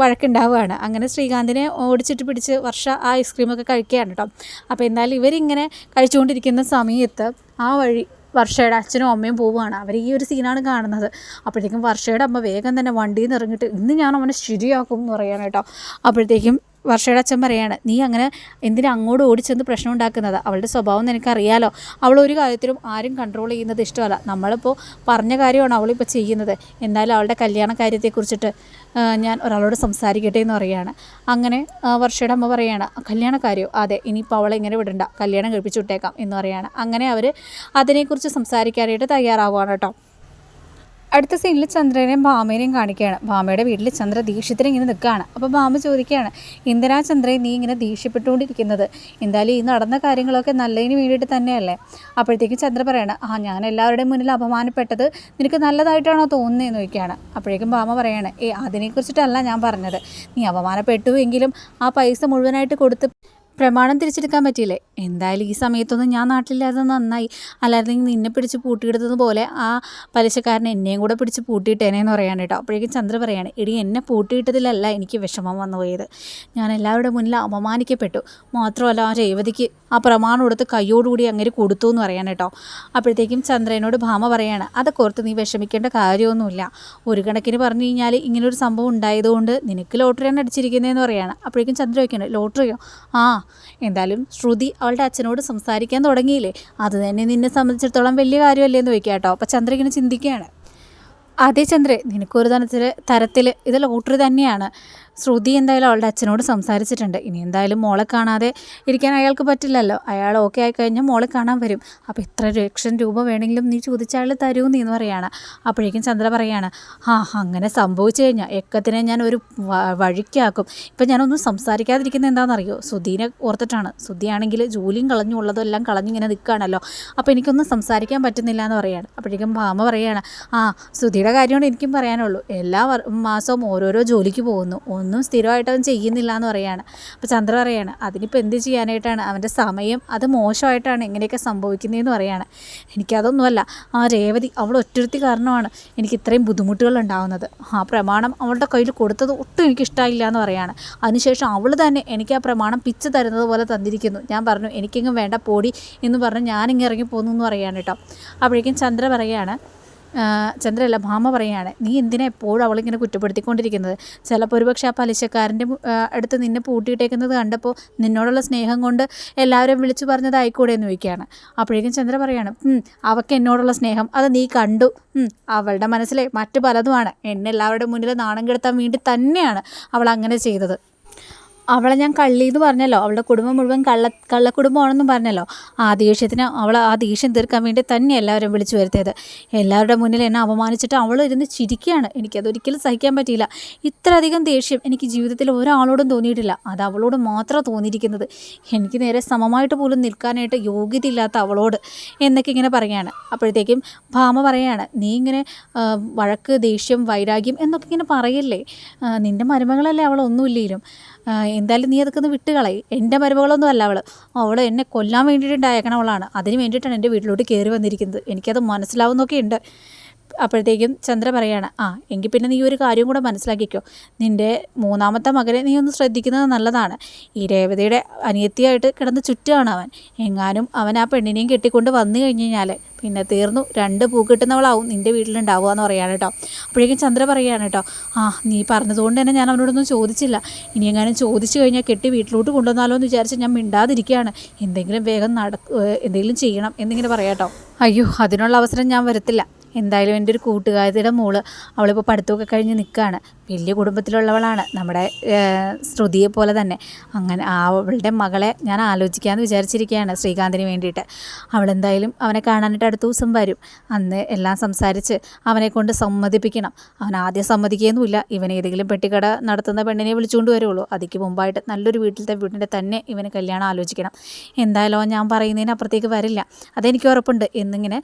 Speaker 1: വഴക്കുണ്ടാവുകയാണ്. അങ്ങനെ ശ്രീകാന്തിനെ ഓടിച്ചിട്ട് പിടിച്ച് വർഷ ആ ഐസ്ക്രീമൊക്കെ കഴിക്കുകയാണ് കേട്ടോ. അപ്പോൾ എന്തായാലും ഇവരിങ്ങനെ കഴിച്ചുകൊണ്ടിരിക്കുന്ന സമയത്ത് ആ വഴി വർഷയുടെ അച്ഛനും അമ്മയും പോവുകയാണ്. അവർ ഈ ഒരു സീനാണ് കാണുന്നത്. അപ്പോഴത്തേക്കും വർഷയുടെ അമ്മ വേഗം തന്നെ വണ്ടിയിൽ നിന്ന് ഇറങ്ങിയിട്ട് ഇന്ന് ഞാൻ അവനെ ശരിയാക്കും എന്ന് പറയാണ് കേട്ടോ. അപ്പോഴത്തേക്കും വർഷയുടെ അച്ഛൻ പറയാണ് നീ അങ്ങനെ എന്തിനാ അങ്ങോട്ട് ഓടിച്ചെന്ന് പ്രശ്നം ഉണ്ടാക്കുന്നത്? അവളുടെ സ്വഭാവം നിനക്കറിയാലോ അവൾ ഒരു കാര്യത്തിലും ആരും കൺട്രോൾ ചെയ്യുന്നത് ഇഷ്ടമല്ല. നമ്മളിപ്പോൾ പറഞ്ഞ കാര്യമാണ് അവളിപ്പോൾ ചെയ്യുന്നത്. എന്നാലും അവളുടെ കല്യാണ കാര്യത്തെക്കുറിച്ചിട്ട് ഞാൻ ഒരാളോട് സംസാരിക്കട്ടെ എന്ന് പറയുകയാണ് അങ്ങനെ വർഷയുടെ അമ്മ പറയുകയാണ് കല്യാണ കാര്യമോ അതെ ഇനിയിപ്പോൾ അവളെ ഇങ്ങനെ വിടണ്ട. കല്യാണം കഴിപ്പിച്ചു വിട്ടേക്കാം എന്ന് പറയുകയാണ് അങ്ങനെ അവർ അതിനെക്കുറിച്ച് സംസാരിക്കാനായിട്ട് തയ്യാറാവുകയാണ് കേട്ടോ. അടുത്ത സീനിൽ ചന്ദ്രനെയും ഭാമേനെയും കാണിക്കുകയാണ്. ഭാമയുടെ വീട്ടിൽ ചന്ദ്ര ദേഷ്യത്തിന് ഇങ്ങനെ നിൽക്കുകയാണ്. അപ്പോൾ ഭാമ ചോദിക്കുകയാണ് എന്തിനാ ചന്ദ്രയെ നീ ഇങ്ങനെ ദേഷ്യപ്പെട്ടുകൊണ്ടിരിക്കുന്നത്? എന്തായാലും ഈ നടന്ന കാര്യങ്ങളൊക്കെ നല്ലതിന് വേണ്ടിയിട്ട് തന്നെയല്ലേ? അപ്പോഴത്തേക്കും ചന്ദ്ര പറയാണ് ആ ഞാൻ എല്ലാവരുടെയും മുന്നിൽ അപമാനപ്പെട്ടത് നിനക്ക് നല്ലതായിട്ടാണോ തോന്നുന്നതെന്ന് ചോദിക്കുകയാണ്. അപ്പോഴേക്കും ഭാമ പറയാണ് ഏ അതിനെക്കുറിച്ചിട്ടല്ല ഞാൻ പറഞ്ഞത്. നീ അപമാനപ്പെട്ടു എങ്കിലും ആ പൈസ മുഴുവനായിട്ട് കൊടുത്ത് പ്രമാണം തിരിച്ചെടുക്കാൻ പറ്റിയില്ലേ? എന്തായാലും ഈ സമയത്തൊന്നും ഞാൻ നാട്ടിലില്ലാതെ നന്നായി. അല്ലായിരുന്നെങ്കിൽ നിന്നെ പിടിച്ച് പൂട്ടിയിടുന്നത് പോലെ ആ പലിശക്കാരൻ എന്നെയും കൂടെ പിടിച്ച് പൂട്ടിയിട്ടേനെന്ന് പറയാൻ കേട്ടോ. അപ്പോഴേക്കും ചന്ദ്ര പറയാണ് എടി എന്നെ പൂട്ടിയിട്ടതിലല്ല എനിക്ക് വിഷമം വന്നു പോയത്. ഞാൻ എല്ലാവരുടെ മുന്നിൽ അപമാനിക്കപ്പെട്ടു. മാത്രമല്ല ആ രേവതിക്ക് ആ പ്രമാണം എടുത്ത് കയ്യോടുകൂടി അങ്ങനെ കൊടുത്തു എന്ന് പറയാൻ കേട്ടോ. അപ്പോഴത്തേക്കും ചന്ദ്രനോട് ഭാമ പറയാണ് അതൊക്കെ ഓർത്ത് നീ വിഷമിക്കേണ്ട കാര്യമൊന്നുമില്ല. ഒരു കണക്കിന് പറഞ്ഞു കഴിഞ്ഞാൽ ഇങ്ങനൊരു സംഭവം ഉണ്ടായതുകൊണ്ട് നിനക്ക് ലോട്ടറിയാണ് അടിച്ചിരിക്കുന്നതെന്ന് പറയാണ്. അപ്പോഴേക്കും ചന്ദ്ര വയ്ക്കണം ലോട്ടറിയോ? ആ എന്തായാലും ശ്രുതി അവളുടെ അച്ഛനോട് സംസാരിക്കാൻ തുടങ്ങിയില്ലേ? അത് തന്നെ നിന്നെ സംബന്ധിച്ചിടത്തോളം വലിയ കാര്യമല്ലേ എന്ന് വയ്ക്കുക കേട്ടോ. അപ്പോൾ ചന്ദ്ര ഇങ്ങനെ ചിന്തിക്കുകയാണ്. അതേ ചന്ദ്ര നിനക്കൊരു തരത്തിൽ തരത്തിൽ ഇത് ലോട്ടറി തന്നെയാണ്. ശ്രുതി എന്തായാലും അവളുടെ അച്ഛനോട് സംസാരിച്ചിട്ടുണ്ട്. ഇനി എന്തായാലും മോളെ കാണാതെ ഇരിക്കാൻ അയാൾക്ക് പറ്റില്ലല്ലോ. അയാൾ ഓക്കെ ആയി കഴിഞ്ഞാൽ മോളെ കാണാൻ വരും. അപ്പോൾ ഇത്ര ലക്ഷം രൂപ വേണമെങ്കിലും നീ ചോദിച്ചാൽ തരൂ നീ എന്ന് പറയാണ്. അപ്പോഴേക്കും ചന്ദ്ര പറയാണ് ആ അങ്ങനെ സംഭവിച്ചു കഴിഞ്ഞാൽ എക്കത്തിനെ ഞാൻ ഒരു വഴിക്കാക്കും. ഇപ്പം ഞാനൊന്നും സംസാരിക്കാതിരിക്കുന്നത് എന്താണെന്നറിയോ? സുധീനെ ഓർത്തിട്ടാണ്. സുധിയാണെങ്കിൽ ജോലിയും കളഞ്ഞു ഉള്ളതെല്ലാം കളഞ്ഞിങ്ങനെ നിൽക്കുകയാണല്ലോ. അപ്പോൾ എനിക്കൊന്നും സംസാരിക്കാൻ പറ്റുന്നില്ല എന്ന് പറയാണ്. അപ്പോഴേക്കും ഭാമ പറയാണ് ആ സുധിയുടെ കാര്യമാണ് എനിക്കും പറയാനുള്ളൂ. എല്ലാ മാസവും ഓരോരോ ജോലിക്ക് പോകുന്നു. ഒന്നും സ്ഥിരമായിട്ട് അവൻ ചെയ്യുന്നില്ല എന്ന് പറയാണ്. അപ്പോൾ ചന്ദ്ര പറയാണ് അതിനിപ്പോൾ എന്ത് ചെയ്യാനായിട്ടാണ്? അവന്റെ സമയം അത് മോശമായിട്ടാണ് ഇങ്ങനെയൊക്കെ സംഭവിക്കുന്നതെന്ന് പറയാണ്. എനിക്കതൊന്നുമല്ല ആ രേവതി അവൾ ഒറ്റരുത്തി കാരണമാണ് എനിക്ക് ഇത്രയും ബുദ്ധിമുട്ടുകൾ ഉണ്ടാകുന്നത് ആ പ്രമാണം അവളുടെ കയ്യിൽ കൊടുത്തത് ഒട്ടും എനിക്ക് ഇഷ്ടമായില്ല എന്ന് പറയാണ്. അതിനുശേഷം അവൾ തന്നെ എനിക്ക് ആ പ്രമാണം പിച്ച് തരുന്നത് പോലെ തന്നിരിക്കുന്നു. ഞാൻ പറഞ്ഞു എനിക്കെങ്ങും വേണ്ട പോടി എന്ന് പറഞ്ഞ് ഞാനിങ്ങിറങ്ങി പോന്നു എന്ന് പറയാണ് കേട്ടോ. അപ്പോഴേക്കും ചന്ദ്ര പറയുകയാണ് ചന്ദ്രല്ല ഭാമ പറയുകയാണ് നീ എന്തിനാ എപ്പോഴും അവളിങ്ങനെ കുറ്റപ്പെടുത്തിക്കൊണ്ടിരിക്കുന്നത്? ചിലപ്പോൾ ഒരുപക്ഷെ ആ പലിശക്കാരന്റെ അടുത്ത് നിന്നെ പൂട്ടിയിട്ടേക്കുന്നത് കണ്ടപ്പോൾ നിന്നോടുള്ള സ്നേഹം കൊണ്ട് എല്ലാവരും വിളിച്ചു പറഞ്ഞതായിക്കൂടെ എന്ന് ചോദിക്കുകയാണ്. അപ്പോഴേക്കും ചന്ദ്ര പറയാണ് അവൾക്ക് എന്നോടുള്ള സ്നേഹം അത് നീ കണ്ടു. അവളുടെ മനസ്സിലെ മറ്റു പലതുമാണ്. എന്നെ എല്ലാവരുടെ മുന്നിൽ നാണം കെടുത്താൻ വേണ്ടി തന്നെയാണ് അവൾ അങ്ങനെ ചെയ്തത്. അവളെ ഞാൻ കള്ളി എന്ന് പറഞ്ഞല്ലോ. അവളുടെ കുടുംബം മുഴുവൻ കള്ള കള്ളക്കുടുംബമാണെന്നും പറഞ്ഞല്ലോ. ആ ദേഷ്യത്തിന് അവൾ ആ ദേഷ്യം തീർക്കാൻ വേണ്ടി തന്നെ എല്ലാവരും വിളിച്ചു വരുത്തിയത്. എല്ലാവരുടെ മുന്നിൽ എന്നെ അപമാനിച്ചിട്ട് അവൾ ഇരുന്ന് ചിരിക്കുകയാണ്. എനിക്കതൊരിക്കലും സഹിക്കാൻ പറ്റിയില്ല. ഇത്രയധികം ദേഷ്യം എനിക്ക് ജീവിതത്തിൽ ഒരാളോടും തോന്നിയിട്ടില്ല. അത് അവളോട് മാത്രം തോന്നിയിരിക്കുന്നത്. എനിക്ക് നേരെ സമമായിട്ട് പോലും നിൽക്കാനായിട്ട് യോഗ്യതയില്ലാത്ത അവളോട് എന്നൊക്കെ ഇങ്ങനെ പറയുകയാണ്. അപ്പോഴത്തേക്കും ഭാമ പറയുകയാണ് നീ ഇങ്ങനെ വഴക്ക് ദേഷ്യം വൈരാഗ്യം എന്നൊക്കെ ഇങ്ങനെ പറയല്ലേ? നിന്റെ മരുമകളല്ലേ അവളൊന്നുമില്ലേലും എന്തായാലും നീ അതൊക്കെ ഒന്ന് വിട്ടുകളയും എന്റെ മരുമകളൊന്നും അല്ല അവൾ അവൾ എന്നെ കൊല്ലാൻ വേണ്ടിയിട്ടുണ്ടായേക്കണവളാണ് അതിന് വേണ്ടിയിട്ടാണ് എന്റെ വീട്ടിലോട്ട് കയറി വന്നിരിക്കുന്നത്. എനിക്കത് മനസ്സിലാവുന്നൊക്കെ ഉണ്ട്. അപ്പോഴത്തേക്കും ചന്ദ്ര പറയാണ് ആ എങ്കിൽ പിന്നെ നീ ഒരു കാര്യം കൂടെ മനസ്സിലാക്കിക്കോ. നിന്റെ മൂന്നാമത്തെ മകനെ നീ ഒന്ന് ശ്രദ്ധിക്കുന്നത് നല്ലതാണ്. ഈ രേവതിയുടെ അനിയത്തിയായിട്ട് കിടന്ന് ചുറ്റുമാണ് അവൻ. എങ്ങാനും അവൻ ആ പെണ്ണിനെയും കെട്ടിക്കൊണ്ട് വന്നു കഴിഞ്ഞ് കഴിഞ്ഞാൽ പിന്നെ തീർന്നു. രണ്ട് പൂ കിട്ടുന്നവളാവും നിന്റെ വീട്ടിലുണ്ടാവുക എന്ന് പറയാണ് കേട്ടോ. അപ്പോഴേക്കും ചന്ദ്ര പറയുകയാണ് കേട്ടോ ആ നീ പറഞ്ഞതുകൊണ്ട് തന്നെ ഞാൻ അവനോടൊന്നും ചോദിച്ചില്ല. ഇനി എങ്ങാനും ചോദിച്ചു കഴിഞ്ഞാൽ കെട്ടി വീട്ടിലോട്ട് കൊണ്ടുവന്നാലോ എന്ന് വിചാരിച്ച് ഞാൻ മിണ്ടാതിരിക്കുകയാണ്. എന്തെങ്കിലും വേഗം നട എന്തെങ്കിലും ചെയ്യണം എന്നിങ്ങനെ പറയാം കേട്ടോ. അയ്യോ അതിനുള്ള അവസരം ഞാൻ വരത്തില്ല. എന്തായാലും എന്റെ ഒരു കൂട്ടുകാരിയുടെ മോൾ അവളിപ്പോൾ പഠിത്തമൊക്കെ കഴിഞ്ഞ് നിൽക്കുകയാണ്. വലിയ കുടുംബത്തിലുള്ളവളാണ്. നമ്മുടെ ശ്രുതിയെ പോലെ തന്നെ. അങ്ങനെ അവളുടെ മകളെ ഞാൻ ആലോചിക്കാമെന്ന് വിചാരിച്ചിരിക്കുകയാണ് ശ്രീകാന്തിന് വേണ്ടിയിട്ട്. അവളെന്തായാലും അവനെ കാണാനായിട്ട് അടുത്ത ദിവസം വരും. അന്ന് എല്ലാം സംസാരിച്ച് അവനെ കൊണ്ട് സമ്മതിപ്പിക്കണം. അവൻ ആദ്യം സമ്മതിക്കുകയൊന്നുമില്ല. ഇവൻ ഏതെങ്കിലും പെട്ടിക്കട നടത്തുന്ന പെണ്ണിനെ വിളിച്ചുകൊണ്ട് വരുള്ളൂ അതിക്ക് മുമ്പായിട്ട് നല്ലൊരു വീട്ടിലത്തെ വീടിന്റെ തന്നെ ഇവന് കല്യാണം ആലോചിക്കണം. എന്തായാലും ഞാൻ പറയുന്നതിന് അപ്പുറത്തേക്ക് വരില്ല. അതെനിക്ക് ഉറപ്പുണ്ട് എന്നിങ്ങനെ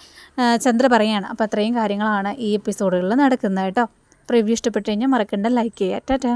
Speaker 1: ചന്ദ്ര പറയുകയാണ് അപ്പോൾ അത്രയും കാര്യങ്ങളാണ് ഈ എപ്പിസോഡുകളിൽ നടക്കുന്നത് കേട്ടോ. പ്രിവ്യൂ ഇഷ്ടപ്പെട്ടു കഴിഞ്ഞാൽ മറക്കണ്ട. ലൈക്ക് ചെയ്യുക. ടാറ്റാ